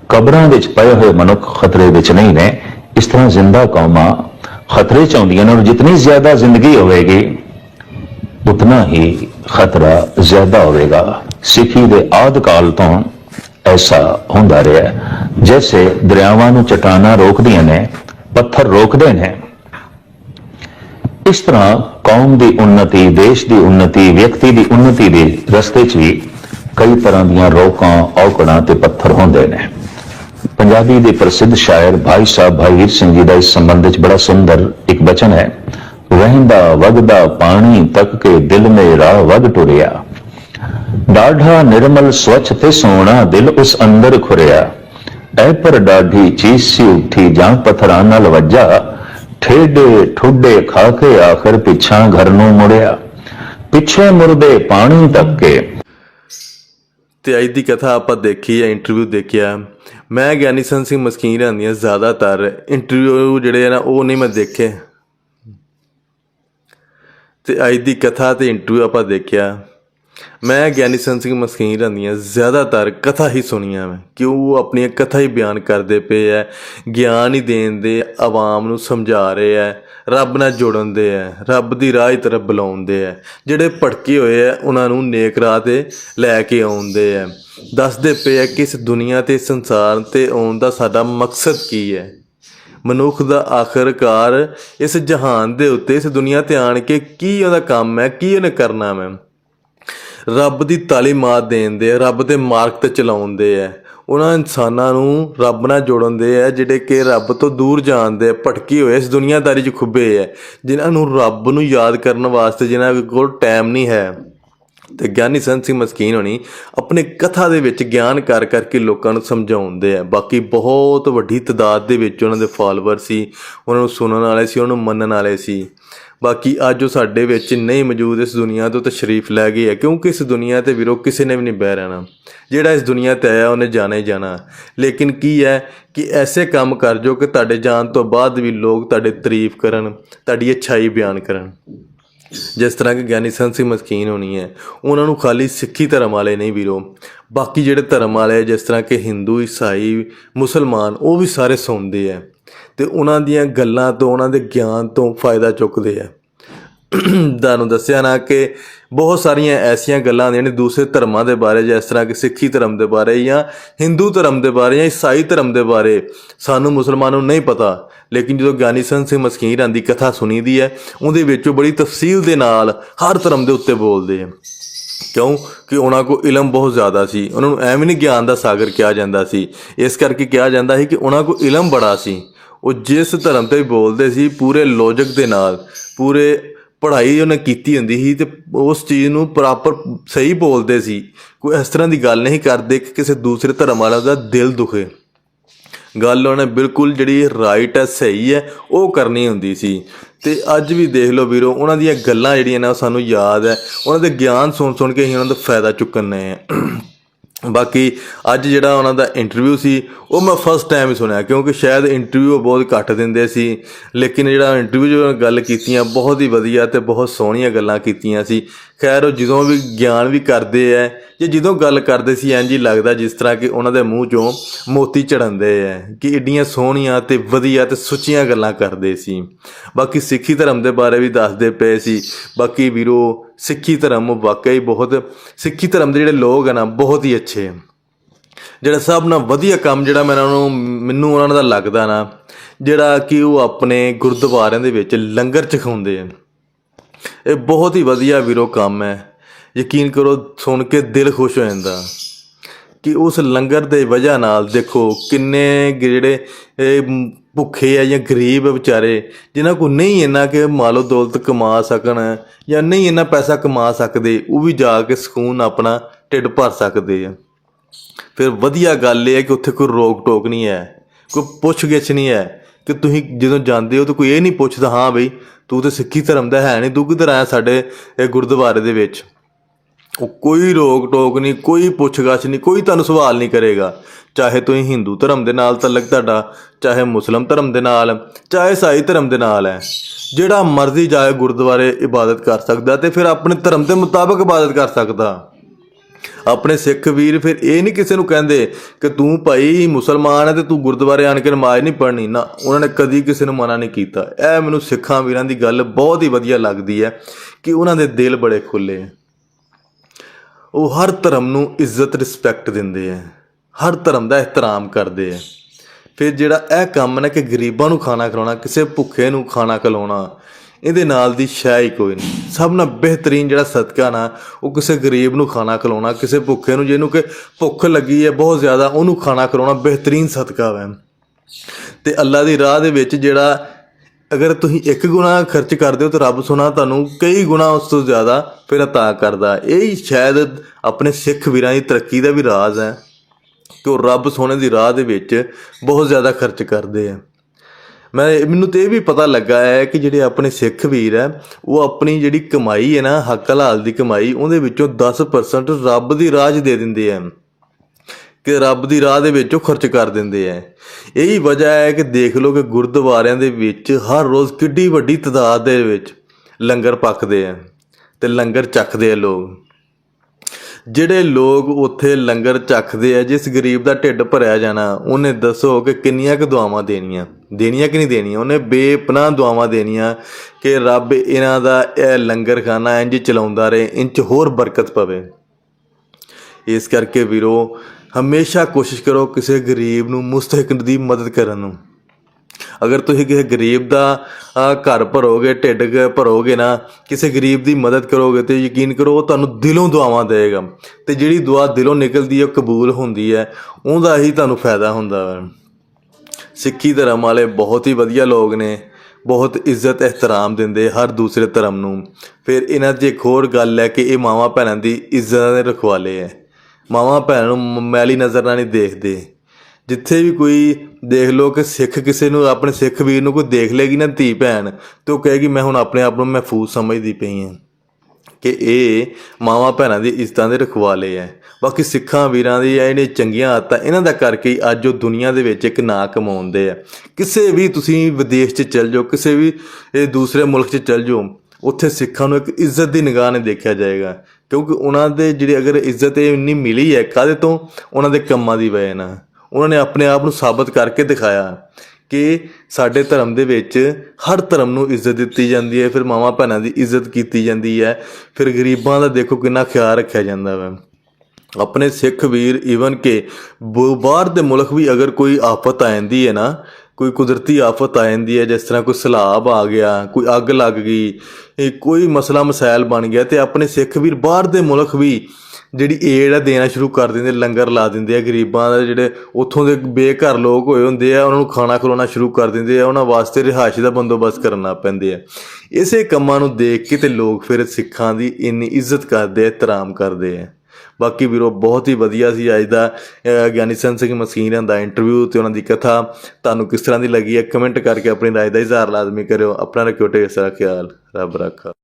ਕਬਰਾਂ ਵਿੱਚ ਪਏ ਹੋਏ ਮਨੁੱਖ ਖਤਰੇ ਵਿੱਚ ਨਹੀਂ ਨੇ। ਇਸ ਤਰ੍ਹਾਂ ਜ਼ਿੰਦਾ ਕੌਮਾਂ ਖਤਰੇ ਚ ਆਉਂਦੀਆਂ ਨੇ ਔਰ ਜਿਤਨੀ ਜ਼ਿਆਦਾ ਜ਼ਿੰਦਗੀ ਹੋਵੇਗੀ ਉਤਨਾ ਹੀ ਖਤਰਾ ਜ਼ਿਆਦਾ ਹੋਵੇਗਾ। ਸਿੱਖੀ ਦੇ ਆਦ ਕਾਲ ਤੋਂ ਐਸਾ ਹੁੰਦਾ ਰਿਹਾ ਜੈਸੇ ਦਰਿਆਵਾਂ ਨੂੰ ਚਟਾਨਾਂ ਰੋਕਦੀਆਂ ਨੇ, ਪੱਥਰ ਰੋਕਦੇ ਨੇ। ਇਸ ਤਰ੍ਹਾਂ ਕੌਮ ਦੀ ਉન્નਤੀ ਦੇਸ਼ ਦੀ ਉન્નਤੀ ਵਿਅਕਤੀ ਦੀ ਉન્નਤੀ ਦੇ ਰਸਤੇ 'ਚ ਵੀ ਕਈ ਤਰ੍ਹਾਂ ਦੀਆਂ ਰੋਕਾਂ, ਔਕੜਾਂ ਤੇ ਪੱਥਰ ਹੁੰਦੇ ਨੇ। ਪੰਜਾਬੀ ਦੇ ਪ੍ਰਸਿੱਧ ਸ਼ਾਇਰ ਭਾਈ ਸਾਹਿਬ ਭਾਈ ਹੀਰ ਸਿੰਘ ਜੀ ਦਾ ਇਸ ਸੰਬੰਧ ਵਿੱਚ ਬੜਾ ਸੁੰਦਰ ਇੱਕ ਬਚਨ ਹੈ ਰਹਿੰਦਾ ਵਗਦਾ ਪਾਣੀ ਤੱਕ ਕੇ ਦਿਲ ਮੇ ਰਾਹ ਵਗ ਟੁਰਿਆ। ਡਾਢਾ ਨਿਰਮਲ ਸਵੱਛ ਤੇ ਸੋਹਣਾ ਦਿਲ ਉਸ ਅੰਦਰ ਖੁਰਿਆ। ਐ ਪਰ ਡਾਢੀ ਚੀਜ਼ ਉੱਠੀ ਜਾਂ ਪਥਰਾਂ ਨਾਲ ਵੱਜਾ। ਠੇਡੇ ਠੁੱਡੇ ਖਾ ਕੇ ਆਖਰ ਪਿੱਛਾਂ ਘਰ ਨੂੰ ਮੁੜਿਆ। ਪਿੱਛੇ ਮੁਰਦੇ ਪਾਣੀ ਤੱਕ ਕੇ। ਤੇ ਅੱਜ ਦੀ ਕਥਾ ਆਪਾਂ ਦੇਖੀ ਹੈ ਇੰਟਰਵਿਊ ਦੇਖਿਆ। ਮੈਂ ਗਿਆਨੀ ਸੰਤ ਸਿੰਘ ਮਸਕੀਨ ਰਹਿੰਦੀਆਂ ਜ਼ਿਆਦਾਤਰ। ਇੰਟਰਵਿਊ ਜਿਹੜੇ ਆ ਨਾ, ਉਹ ਨਹੀਂ ਮੈਂ ਦੇਖੇ। ਤੇ ਅੱਜ ਦੀ ਕਥਾ ਤੇ ਇੰਟਰਵਿਊ ਆਪਾਂ ਦੇਖਿਆ। ਮੈਂ ਗਿਆਨੀ ਸੰਤ ਸਿੰਘ ਮਸਕੀਨ ਰਹਿੰਦੀਆਂ ਜ਼ਿਆਦਾਤਰ ਕਥਾ ਹੀ ਸੁਣੀਆਂ ਮੈਂ। ਕਿ ਉਹ ਆਪਣੀਆਂ ਕਥਾ ਹੀ ਬਿਆਨ ਕਰਦੇ ਪਏ ਐ, ਗਿਆਨ ਹੀ ਦੇਣ ਦੇ, ਆਵਾਮ ਨੂੰ ਸਮਝਾ ਰਹੇ ਐ, ਰੱਬ ਨਾਲ ਜੋੜਨ ਦੇ ਐ, ਰੱਬ ਦੀ ਰਾਹ ਦੀ ਤਰਫ ਬੁਲਾਉਂਦੇ ਐ। ਜਿਹੜੇ ਭਟਕੇ ਹੋਏ ਐ, ਉਹਨਾਂ ਨੂੰ ਨੇਕ ਰਾਹ ਤੇ ਲੈ ਕੇ ਆਉਂਦੇ ਐ। ਦੱਸਦੇ ਪਏ ਐ ਕਿ ਇਸ ਦੁਨੀਆ ਤੇ ਸੰਸਾਰ ਤੇ ਆਉਣ ਦਾ ਸਾਡਾ ਮਕਸਦ ਕੀ ਹੈ ਮਨੁੱਖ ਦਾ ਆਖਰਕਾਰ ਇਸ ਜਹਾਨ ਦੇ ਉੱਤੇ, ਇਸ ਦੁਨੀਆ ਤੇ ਆਣ ਕੇ ਕੀ ਉਹਦਾ ਕੰਮ ਹੈ ਕੀ ਉਹਨੇ ਕਰਨਾ ਹੈ ਰੱਬ ਦੀ ਤਾਲੀਮਾਤ ਦੇਣ ਦੇ ਰੱਬ ਦੇ ਮਾਰਗ ਤੇ ਚਲਾਉਂਦੇ ਹੈ ਉਹਨਾਂ ਇਨਸਾਨਾਂ ਨੂੰ ਰੱਬ ਨਾਲ ਜੋੜਨ ਦੇ ਹੈ ਜਿਹੜੇ ਕਿ ਰੱਬ ਤੋਂ ਦੂਰ ਜਾਂਦੇ ਆ, ਭਟਕੇ ਹੋਏ ਇਸ ਦੁਨੀਆਦਾਰੀ 'ਚ ਖੁੱਬੇ ਹੈ ਜਿਨ੍ਹਾਂ ਨੂੰ ਰੱਬ ਨੂੰ ਯਾਦ ਕਰਨ ਵਾਸਤੇ ਜਿਨ੍ਹਾਂ ਕੋਲ ਟਾਈਮ ਨਹੀਂ ਹੈ। ਤੇ ਗਿਆਨੀ ਸੰਤ ਸਿੰਘ ਮਸਕੀਨ ਹੋਣੀ ਆਪਣੇ ਕਥਾ ਦੇ ਵਿੱਚ ਗਿਆਨ ਕਰ ਕਰਕੇ ਲੋਕਾਂ ਨੂੰ ਸਮਝਾਉਂਦੇ ਆ। ਬਾਕੀ ਬਹੁਤ ਵੱਡੀ ਤਦਾਦ ਦੇ ਵਿੱਚ ਉਹਨਾਂ ਦੇ ਫਾਲੋਅਰ ਸੀ, ਉਹਨਾਂ ਨੂੰ ਸੁਣਨ ਵਾਲੇ ਸੀ, ਉਹਨਾਂ ਨੂੰ ਮੰਨਣ ਵਾਲੇ ਸੀ। ਬਾਕੀ ਅੱਜ ਉਹ ਸਾਡੇ ਵਿੱਚ ਨਹੀਂ ਮੌਜੂਦ, ਇਸ ਦੁਨੀਆ ਤੋਂ ਤਸ਼ਰੀਫ ਲੈ ਗਏ ਹੈ, ਕਿਉਂਕਿ ਇਸ ਦੁਨੀਆ ਤੇ ਵੀਰੋ ਕਿਸੇ ਨੇ ਵੀ ਨਹੀਂ ਬਹਿ ਰਹਿਣਾ। ਜਿਹੜਾ ਇਸ ਦੁਨੀਆ ਤੇ ਆਇਆ, ਉਹਨੇ ਜਾਣਾ ਹੀ ਜਾਣਾ। ਲੇਕਿਨ ਕੀ ਹੈ ਕਿ ਐਸੇ ਕੰਮ ਕਰ ਜੋ ਕਿ ਤੁਹਾਡੇ ਜਾਣ ਤੋਂ ਬਾਅਦ ਵੀ ਲੋਕ ਤੁਹਾਡੇ ਤਾਰੀਫ ਕਰਨ, ਤੁਹਾਡੀ ਅੱਛਾਈ ਬਿਆਨ ਕਰਨ। ਜਿਸ ਤਰ੍ਹਾਂ ਕਿ ਗਿਆਨੀ ਸੰਤ ਸਿੰਘ ਮਸਕੀਨ ਹੋਣੀ ਹੈ, ਉਹਨਾਂ ਨੂੰ ਖਾਲੀ ਸਿੱਖੀ ਧਰਮ ਵਾਲੇ ਨਹੀਂ ਵੀਰੋ। ਬਾਕੀ ਜਿਹੜੇ ਧਰਮ ਵਾਲੇ ਜਿਸ ਤਰ੍ਹਾਂ ਕਿ ਹਿੰਦੂ, ਈਸਾਈ, ਮੁਸਲਮਾਨ, ਉਹ ਵੀ ਸਾਰੇ ਸੁਣਦੇ ਆ। ਅਤੇ ਉਹਨਾਂ ਦੀਆਂ ਗੱਲਾਂ ਤੋਂ, ਉਹਨਾਂ ਦੇ ਗਿਆਨ ਤੋਂ ਫਾਇਦਾ ਚੁੱਕਦੇ ਆ। ਤੁਹਾਨੂੰ ਦੱਸਿਆ ਨਾ ਕਿ ਬਹੁਤ ਸਾਰੀਆਂ ਐਸੀਆਂ ਗੱਲਾਂ ਨੇ ਦੂਸਰੇ ਧਰਮਾਂ ਦੇ ਬਾਰੇ ਜਿਸ ਤਰ੍ਹਾਂ ਕਿ ਸਿੱਖੀ ਧਰਮ ਦੇ ਬਾਰੇ ਜਾਂ ਹਿੰਦੂ ਧਰਮ ਦੇ ਬਾਰੇ ਜਾਂ ਈਸਾਈ ਧਰਮ ਦੇ ਬਾਰੇ ਸਾਨੂੰ ਮੁਸਲਮਾਨਾਂ ਨੂੰ ਨਹੀਂ ਪਤਾ। ਲੇਕਿਨ ਜਦੋਂ ਗਿਆਨੀ ਸੰਤ ਸਿੰਘ ਮਸਕੀਰਾਂ ਦੀ ਕਥਾ ਸੁਣੀਦੀ ਹੈ, ਉਹਦੇ ਵਿੱਚ ਉਹ ਬੜੀ ਤਫਸੀਲ ਦੇ ਨਾਲ ਹਰ ਧਰਮ ਦੇ ਉੱਤੇ ਬੋਲਦੇ ਆ। ਕਿਉਂ? ਕਿ ਉਹਨਾਂ ਕੋਲ ਇਲਮ ਬਹੁਤ ਜ਼ਿਆਦਾ ਸੀ। ਉਹਨਾਂ ਨੂੰ ਐਵੇਂ ਨਹੀਂ ਗਿਆਨ ਦਾ ਸਾਗਰ ਕਿਹਾ ਜਾਂਦਾ ਸੀ। ਇਸ ਕਰਕੇ ਕਿਹਾ ਜਾਂਦਾ ਸੀ ਕਿ ਉਹਨਾਂ ਕੋਲ ਇਲਮ ਬੜਾ ਸੀ। ਉਹ ਜਿਸ ਧਰਮ ਤੇ ਬੋਲਦੇ ਸੀ, ਪੂਰੇ ਲੌਜਿਕ ਦੇ ਨਾਲ, ਪੂਰੇ ਪੜ੍ਹਾਈ ਉਹਨੇ ਕੀਤੀ ਹੁੰਦੀ ਸੀ ਤੇ ਉਸ ਚੀਜ਼ ਨੂੰ ਪ੍ਰੋਪਰ ਸਹੀ ਬੋਲਦੇ ਸੀ। ਕੋਈ ਇਸ ਤਰ੍ਹਾਂ ਦੀ ਗੱਲ ਨਹੀਂ ਕਰਦੇ ਕਿ ਕਿਸੇ ਦੂਸਰੇ ਧਰਮ ਵਾਲਾ ਦਾ ਦਿਲ ਦੁਖੇ। ਗੱਲ ਉਹਨੇ ਬਿਲਕੁਲ ਜਿਹੜੀ ਰਾਈਟ ਹੈ, ਸਹੀ ਹੈ, ਉਹ ਕਰਨੀ ਹੁੰਦੀ ਸੀ। ਤੇ ਅੱਜ ਵੀ ਦੇਖ ਲਓ ਵੀਰੋ, ਉਹਨਾਂ ਦੀਆਂ ਗੱਲਾਂ ਜਿਹੜੀਆਂ ਨੇ ਉਹ ਸਾਨੂੰ ਯਾਦ ਹੈ। ਉਹਨਾਂ ਦੇ ਗਿਆਨ ਸੁਣ ਸੁਣ ਕੇ ਹੀ ਉਹਨਾਂ ਦਾ ਫਾਇਦਾ ਚੁੱਕਣ ਆ ਬਾਕੀ ਅੱਜ ਜਿਹੜਾ ਉਹਨਾਂ ਦਾ ਇੰਟਰਵਿਊ ਸੀ, ਉਹ ਮੈਂ ਫਸਟ ਟਾਈਮ ਹੀ ਸੁਣਿਆ, ਕਿਉਂਕਿ ਸ਼ਾਇਦ ਇੰਟਰਵਿਊ ਬਹੁਤ ਘੱਟ ਦਿੰਦੇ ਸੀ, ਲੇਕਿਨ ਜਿਹੜਾ ਇੰਟਰਵਿਊ ਜੋ ਗੱਲ ਕੀਤੀਆਂ ਬਹੁਤ ਹੀ ਵਧੀਆ ਤੇ ਬਹੁਤ ਸੋਹਣੀਆਂ ਗੱਲਾਂ ਕੀਤੀਆਂ ਸੀ। ਖੈਰ, ਉਹ ਜਦੋਂ ਵੀ ਗਿਆਨ ਵੀ ਕਰਦੇ ਐ, ਜੇ ਜਦੋਂ ਗੱਲ ਕਰਦੇ ਸੀ ਇੰਜ ਹੀ ਲੱਗਦਾ ਜਿਸ ਤਰ੍ਹਾਂ ਕਿ ਉਹਨਾਂ ਦੇ ਮੂੰਹ ਚੋਂ ਮੋਤੀ ਝੜਨਦੇ ਐ, ਕਿ ਏਡੀਆਂ ਸੋਹਣੀਆਂ ਤੇ ਵਧੀਆ ਤੇ ਸੁੱਚੀਆਂ ਗੱਲਾਂ ਕਰਦੇ ਸੀ। ਬਾਕੀ ਸਿੱਖੀ ਧਰਮ ਦੇ ਬਾਰੇ ਵੀ ਦੱਸਦੇ ਪਏ ਸੀ। ਬਾਕੀ ਵੀਰੋ ਸਿੱਖੀ ਧਰਮ ਵਾਕਈ ਬਹੁਤ, ਸਿੱਖੀ ਧਰਮ ਦੇ ਜਿਹੜੇ ਲੋਕ ਹਨ ਨਾ, ਬਹੁਤ ਹੀ ਅੱਛੇ ਜਿਹੜਾ ਸਭ ਨਾਲ ਵਧੀਆ ਕੰਮ ਜਿਹੜਾ ਮੈਂ ਉਹਨਾਂ ਨੂੰ, ਮੈਨੂੰ ਉਹਨਾਂ ਦਾ ਲੱਗਦਾ ਨਾ, ਜਿਹੜਾ ਕਿ ਉਹ ਆਪਣੇ ਗੁਰਦੁਆਰਿਆਂ ਦੇ ਵਿੱਚ ਲੰਗਰ ਚਖਾਉਂਦੇ ਆ। ਇਹ ਬਹੁਤ ਹੀ ਵਧੀਆ ਵੀਰੋ ਕੰਮ ਹੈ। ਯਕੀਨ ਕਰੋ, ਸੁਣ ਕੇ ਦਿਲ ਖੁਸ਼ ਹੋ ਜਾਂਦਾ ਕਿ ਉਸ ਲੰਗਰ ਦੇ ਵਜ੍ਹਾ ਨਾਲ ਦੇਖੋ ਕਿੰਨੇ ਜਿਹੜੇ ਇਹ ਭੁੱਖੇ ਆ ਜਾਂ ਗਰੀਬ ਆ ਵਿਚਾਰੇ, ਜਿਨ੍ਹਾਂ ਕੋਲ ਨਹੀਂ ਇੰਨਾ ਕਿ ਮਾਲੋ ਦੌਲਤ ਕਮਾ ਸਕਣ ਜਾਂ ਨਹੀਂ ਇੰਨਾ ਪੈਸਾ ਕਮਾ ਸਕਦੇ, ਉਹ ਵੀ ਜਾ ਕੇ ਸਕੂਨ ਆਪਣਾ ਢਿੱਡ ਭਰ ਸਕਦੇ ਆ। ਫਿਰ ਵਧੀਆ ਗੱਲ ਇਹ ਹੈ ਕਿ ਉੱਥੇ ਕੋਈ ਰੋਕ ਟੋਕ ਨਹੀਂ ਹੈ, ਕੋਈ ਪੁੱਛ ਗਿੱਛ ਨਹੀਂ ਹੈ ਕਿ ਤੁਸੀਂ ਜਦੋਂ ਜਾਂਦੇ ਹੋ ਤਾਂ ਕੋਈ ਇਹ ਨਹੀਂ ਪੁੱਛਦਾ, ਹਾਂ ਬਈ, ਤੂੰ ਤਾਂ ਸਿੱਖੀ ਧਰਮ ਦਾ ਹੈ ਨਹੀਂ, ਤੂੰ ਕਿੱਧਰ ਆਇਆ ਸਾਡੇ ਇਹ ਗੁਰਦੁਆਰੇ ਦੇ ਵਿੱਚ? ਉਹ ਕੋਈ ਰੋਕ ਟੋਕ ਨਹੀਂ, ਕੋਈ ਪੁੱਛਗਛ ਨਹੀਂ, ਕੋਈ ਤੁਹਾਨੂੰ ਸਵਾਲ ਨਹੀਂ ਕਰੇਗਾ। ਚਾਹੇ ਤੁਸੀਂ ਹਿੰਦੂ ਧਰਮ ਦੇ ਨਾਲ ਤਲਕ ਤੁਹਾਡਾ, ਚਾਹੇ ਮੁਸਲਮ ਧਰਮ ਦੇ ਨਾਲ, ਚਾਹੇ ਈਸਾਈ ਧਰਮ ਦੇ ਨਾਲ ਹੈ। ਜਿਹੜਾ ਮਰਜ਼ੀ ਜਾਏ ਗੁਰਦੁਆਰੇ ਇਬਾਦਤ ਕਰ ਸਕਦਾ ਤੇ ਫਿਰ ਆਪਣੇ ਧਰਮ ਦੇ ਮੁਤਾਬਕ ਇਬਾਦਤ ਕਰ ਸਕਦਾ। ਆਪਣੇ ਸਿੱਖ ਵੀਰ ਫਿਰ ਇਹ ਨਹੀਂ ਕਿਸੇ ਨੂੰ ਕਹਿੰਦੇ ਕਿ ਤੂੰ ਭਾਈ ਮੁਸਲਮਾਨ ਹੈ ਤੇ ਤੂੰ ਗੁਰਦੁਆਰੇ ਆਣ ਕੇ ਨਮਾਜ਼ ਨਹੀਂ ਪੜ੍ਹਨੀ। ਨਾ, ਉਹਨਾਂ ਨੇ ਕਦੀ ਕਿਸੇ ਨੂੰ ਮਨਾ ਨਹੀਂ ਕੀਤਾ। ਇਹ ਮੈਨੂੰ ਸਿੱਖਾਂ ਵੀਰਾਂ ਦੀ ਗੱਲ ਬਹੁਤ ਹੀ ਵਧੀਆ ਲੱਗਦੀ ਹੈ ਕਿ ਉਹਨਾਂ ਦੇ ਦਿਲ ਬੜੇ ਖੁੱਲੇ ਹੈ। ਉਹ ਹਰ ਧਰਮ ਨੂੰ ਇੱਜ਼ਤ ਰਿਸਪੈਕਟ ਦਿੰਦੇ ਆ। ਹਰ ਧਰਮ ਦਾ ਇਹਤਰਾਮ ਕਰਦੇ ਆ। ਫਿਰ ਜਿਹੜਾ ਇਹ ਕੰਮ ਨਾ ਕਿ ਗਰੀਬਾਂ ਨੂੰ ਖਾਣਾ ਖਿਲਾਉਣਾ, ਕਿਸੇ ਭੁੱਖੇ ਨੂੰ ਖਾਣਾ ਖਿਲਾਉਣਾ, ਇਹਦੇ ਨਾਲ ਦੀ ਸ਼ੈ ਹੀ ਕੋਈ ਨਹੀਂ। ਸਭ ਨਾਲ ਬਿਹਤਰੀਨ ਜਿਹੜਾ ਸਦਕਾ ਨਾ, ਉਹ ਕਿਸੇ ਗਰੀਬ ਨੂੰ ਖਾਣਾ ਖਿਲਾਉਣਾ, ਕਿਸੇ ਭੁੱਖੇ ਨੂੰ, ਜਿਹਨੂੰ ਕਿ ਭੁੱਖ ਲੱਗੀ ਹੈ ਬਹੁਤ ਜ਼ਿਆਦਾ, ਉਹਨੂੰ ਖਾਣਾ ਖਿਲਾਉਣਾ ਬਿਹਤਰੀਨ ਸਦਕਾ ਹੈ ਤੇ ਅੱਲਾ ਦੀ ਰਾਹ ਦੇ ਵਿੱਚ ਜਿਹੜਾ ਅਗਰ ਤੁਸੀਂ ਇੱਕ ਗੁਣਾ ਖਰਚ ਕਰਦੇ ਹੋ ਤਾਂ ਰੱਬ ਸੁਣਾ ਤੁਹਾਨੂੰ ਕਈ ਗੁਣਾ ਉਸ ਤੋਂ ਜ਼ਿਆਦਾ ਫਿਰ عطا ਕਰਦਾ ਇਹ ਹੀ ਸ਼ਾਇਦ ਆਪਣੇ ਸਿੱਖ ਵੀਰਾਂ ਦੀ ਤਰੱਕੀ ਦਾ ਵੀ ਰਾਜ਼ ਹੈ ਕਿ ਉਹ ਰੱਬ ਸੋਹਣੇ ਦੀ ਰਾਹ ਦੇ ਵਿੱਚ ਬਹੁਤ ਜ਼ਿਆਦਾ ਖਰਚ ਕਰਦੇ ਆ ਮੈਂ ਮੈਨੂੰ ਤੇ ਇਹ ਵੀ ਪਤਾ ਲੱਗਾ ਹੈ ਕਿ ਜਿਹੜੇ ਆਪਣੇ ਸਿੱਖ ਵੀਰ ਹੈ ਉਹ ਆਪਣੀ ਜਿਹੜੀ ਕਮਾਈ ਹੈ ਨਾ ਹੱਕ ਹਲਾਲ ਦੀ ਕਮਾਈ ਉਹਦੇ ਵਿੱਚੋਂ 10% ਰੱਬ ਦੀ ਰਾਹ 'ਚ ਦੇ ਦਿੰਦੇ ਆ ਕਿ ਰੱਬ ਦੀ ਰਾਹ ਦੇ ਵਿੱਚ ਉਹ ਖਰਚ ਕਰ ਦਿੰਦੇ ਐ। ਇਹੀ ਵਜ੍ਹਾ ਹੈ ਕਿ ਦੇਖ ਲਓ ਕਿ ਗੁਰਦੁਆਰਿਆਂ ਦੇ ਵਿੱਚ ਹਰ ਰੋਜ਼ ਕਿੱਡੀ ਵੱਡੀ ਤਦਾਦ ਦੇ ਵਿੱਚ ਲੰਗਰ ਪੱਕਦੇ ਆ ਤੇ ਲੰਗਰ ਚੱਖਦੇ ਆ ਲੋਕ। ਜਿਹੜੇ ਲੋਕ ਉੱਥੇ ਲੰਗਰ ਚੱਖਦੇ ਆ ਜਿਸ ਗਰੀਬ ਦਾ ਢਿੱਡ ਭਰਿਆ ਜਾਣਾ, ਉਹਨੇ ਦੱਸੋ ਕਿ ਕਿੰਨੀਆਂ ਕੁ ਦੁਆਵਾਂ ਦੇਣੀਆਂ। ਦੇਣੀਆਂ ਕਿ ਨਹੀਂ ਦੇਣੀਆਂ? ਉਹਨੇ ਬੇਪਨਾਹ ਦੁਆਵਾਂ ਦੇਣੀਆਂ ਕਿ ਰੱਬ ਇਹਨਾਂ ਦਾ ਇਹ ਲੰਗਰ ਖਾਨਾ ਇੰਜ ਚਲਾਉਂਦਾ ਰਹੇ ਇੰਚ ਹੋਰ ਬਰਕਤ ਪਵੇ। ਇਸ ਕਰਕੇ ਵੀਰੋ ਹਮੇਸ਼ਾ ਕੋਸ਼ਿਸ਼ ਕਰੋ ਕਿਸੇ ਗਰੀਬ ਨੂੰ ਮੁਸਤਹਿਕ ਦੀ ਮਦਦ ਕਰਨ ਨੂੰ। ਅਗਰ ਤੁਸੀਂ ਕਿਸੇ ਗਰੀਬ ਦਾ ਘਰ ਭਰੋਗੇ, ਢਿੱਡ ਭਰੋਗੇ ਨਾ, ਕਿਸੇ ਗਰੀਬ ਦੀ ਮਦਦ ਕਰੋਗੇ ਤੇ ਯਕੀਨ ਕਰੋ ਉਹ ਤੁਹਾਨੂੰ ਦਿਲੋਂ ਦੁਆਵਾਂ ਦੇਵੇਗਾ। ਤੇ ਜਿਹੜੀ ਦੁਆ ਦਿਲੋਂ ਨਿਕਲਦੀ ਹੈ, ਉਹ ਕਬੂਲ ਹੁੰਦੀ ਹੈ, ਉਹਦਾ ਹੀ ਤੁਹਾਨੂੰ ਫਾਇਦਾ ਹੁੰਦਾ ਹੈ। ਸਿੱਖੀ ਧਰਮ ਵਾਲੇ ਬਹੁਤ ਹੀ ਵਧੀਆ ਲੋਕ ਨੇ, ਬਹੁਤ ਇੱਜ਼ਤ, ਇਹਤਰਾਮ ਦਿੰਦੇ ਹਰ ਦੂਸਰੇ ਧਰਮ ਨੂੰ। ਫਿਰ ਇਹਨਾਂ 'ਚ ਇੱਕ ਹੋਰ ਗੱਲ ਹੈ ਕਿ ਇਹ ਮਾਵਾਂ ਭੈਣਾਂ ਦੀ ਇੱਜ਼ਤ ਦੇ ਰਖਵਾਲੇ ਹੈ। ਮਾਵਾਂ ਭੈਣਾਂ ਨੂੰ ਮੈਲੀ ਨਜ਼ਰ ਨਾਲ ਨਹੀਂ ਦੇਖਦੇ। ਜਿੱਥੇ ਵੀ ਕੋਈ ਦੇਖ ਲਓ ਕਿ ਸਿੱਖ ਕਿਸੇ ਨੂੰ, ਆਪਣੇ ਸਿੱਖ ਵੀਰ ਨੂੰ ਕੋਈ ਦੇਖ ਲੇਗੀ ਨਾ ਧੀ ਭੈਣ, ਤੇ ਉਹ ਕਹੇਗੀ, ਮੈਂ ਹੁਣ ਆਪਣੇ ਆਪ ਨੂੰ ਮਹਿਫੂਜ਼ ਸਮਝਦੀ ਪਈ ਹਾਂ ਕਿ ਇਹ ਮਾਵਾਂ ਭੈਣਾਂ ਦੀ ਇੱਜ਼ਤਾਂ ਦੇ ਰਖਵਾਲੇ ਐ। ਬਾਕੀ ਸਿੱਖਾਂ ਵੀਰਾਂ ਦੀ ਇਹ ਇਹਨੇ ਚੰਗੀਆਂ ਆਦਤਾਂ ਇਹਨਾਂ ਦਾ ਕਰਕੇ ਹੀ ਅੱਜ ਉਹ ਦੁਨੀਆ ਦੇ ਵਿੱਚ ਇੱਕ ਨਾਂ ਕਮਾਉਂਦੇ ਆ ਕਿਸੇ ਵੀ ਤੁਸੀਂ ਵਿਦੇਸ਼ 'ਚ ਚੱਲ ਜਾਓ, ਕਿਸੇ ਵੀ ਇਹ ਦੂਸਰੇ ਮੁਲਕ 'ਚ ਚੱਲ ਜਾਓ, ਉੱਥੇ ਸਿੱਖਾਂ ਨੂੰ ਇੱਕ ਇੱਜ਼ਤ ਦੀ ਨਿਗਾਹ ਨਾਲ ਦੇਖਿਆ ਜਾਏਗਾ। ਕਿਉਂਕਿ ਉਹਨਾਂ ਦੇ ਜਿਹੜੀ ਅਗਰ ਇੱਜ਼ਤ ਇਹ ਇੰਨੀ ਮਿਲੀ ਹੈ, ਕਾਹਦੇ ਤੋਂ? ਉਹਨਾਂ ਦੇ ਕੰਮਾਂ ਦੀ ਵਜ੍ਹਾ ਨਾਲ। ਉਹਨਾਂ ਨੇ ਆਪਣੇ ਆਪ ਨੂੰ ਸਾਬਤ ਕਰਕੇ ਦਿਖਾਇਆ ਕਿ ਸਾਡੇ ਧਰਮ ਦੇ ਵਿੱਚ ਹਰ ਧਰਮ ਨੂੰ ਇੱਜ਼ਤ ਦਿੱਤੀ ਜਾਂਦੀ ਹੈ, ਫਿਰ ਮਾਵਾਂ ਭੈਣਾਂ ਦੀ ਇੱਜ਼ਤ ਕੀਤੀ ਜਾਂਦੀ ਹੈ, ਫਿਰ ਗਰੀਬਾਂ ਦਾ ਦੇਖੋ ਕਿੰਨਾ ਖਿਆਲ ਰੱਖਿਆ ਜਾਂਦਾ ਵਾ। ਆਪਣੇ ਸਿੱਖ ਵੀਰ ਈਵਨ ਕਿ ਬਾਹਰ ਦੇ ਮੁਲਕ ਵੀ ਅਗਰ ਕੋਈ ਆਫਤ ਆ ਜਾਂਦੀ ਹੈ ਨਾ ਕੋਈ ਕੁਦਰਤੀ ਆਫਤ ਆ ਜਾਂਦੀ ਹੈ, ਜਿਸ ਤਰ੍ਹਾਂ ਕੋਈ ਸਲਾਬ ਆ ਗਿਆ, ਕੋਈ ਅੱਗ ਲੱਗ ਗਈ, ਇਹ ਕੋਈ ਮਸਲਾ ਮਸਾਇਲ ਬਣ ਗਿਆ ਤੇ ਆਪਣੇ ਸਿੱਖ ਵੀਰ ਬਾਹਰ ਦੇ ਮੁਲਕ ਵੀ ਜਿਹੜੀ ਏਡ ਆ ਦੇਣਾ ਸ਼ੁਰੂ ਕਰ ਦਿੰਦੇ, ਲੰਗਰ ਲਾ ਦਿੰਦੇ ਆ, ਗਰੀਬਾਂ ਦੇ ਜਿਹੜੇ ਉੱਥੋਂ ਦੇ ਬੇਘਰ ਲੋਕ ਹੋਏ ਹੁੰਦੇ ਆ, ਉਹਨਾਂ ਨੂੰ ਖਾਣਾ ਖਿਲਾਉਣਾ ਸ਼ੁਰੂ ਕਰ ਦਿੰਦੇ ਆ, ਉਹਨਾਂ ਵਾਸਤੇ ਰਿਹਾਇਸ਼ ਦਾ ਬੰਦੋਬਸਤ ਕਰਨਾ ਪੈਂਦੇ ਆ। ਇਸੇ ਕੰਮਾਂ ਨੂੰ ਦੇਖ ਕੇ ਤੇ ਲੋਕ ਫਿਰ ਸਿੱਖਾਂ ਦੀ ਇੰਨੀ ਇੱਜ਼ਤ ਕਰਦੇ ਆ, ਇਤਰਾਮ ਕਰਦੇ ਆ। ਬਾਕੀ ਵੀਰੋ ਬਹੁਤ ਹੀ ਵਧੀਆ ਸੀ ਅੱਜ ਦਾ ਗਿਆਨੀ ਸੰਤ ਸਿੰਘ ਮਸੀਹਾਂ ਦਾ ਇੰਟਰਵਿਊ ਤੇ ਉਹਨਾਂ ਦੀ ਕਥਾ। ਤੁਹਾਨੂੰ ਕਿਸ ਤਰ੍ਹਾਂ ਦੀ ਲੱਗੀ ਹੈ? ਕਮੈਂਟ ਕਰਕੇ ਆਪਣੀ ਰਾਏ ਦਾ ਇਜ਼ਹਾਰ ਲਾਜ਼ਮੀ ਕਰਿਓ। ਆਪਣਾ ਰੱਖਿਓ ਢੇਰ ਸਾਰਾ ਖਿਆਲ। ਰੱਬ ਰੱਖਾ।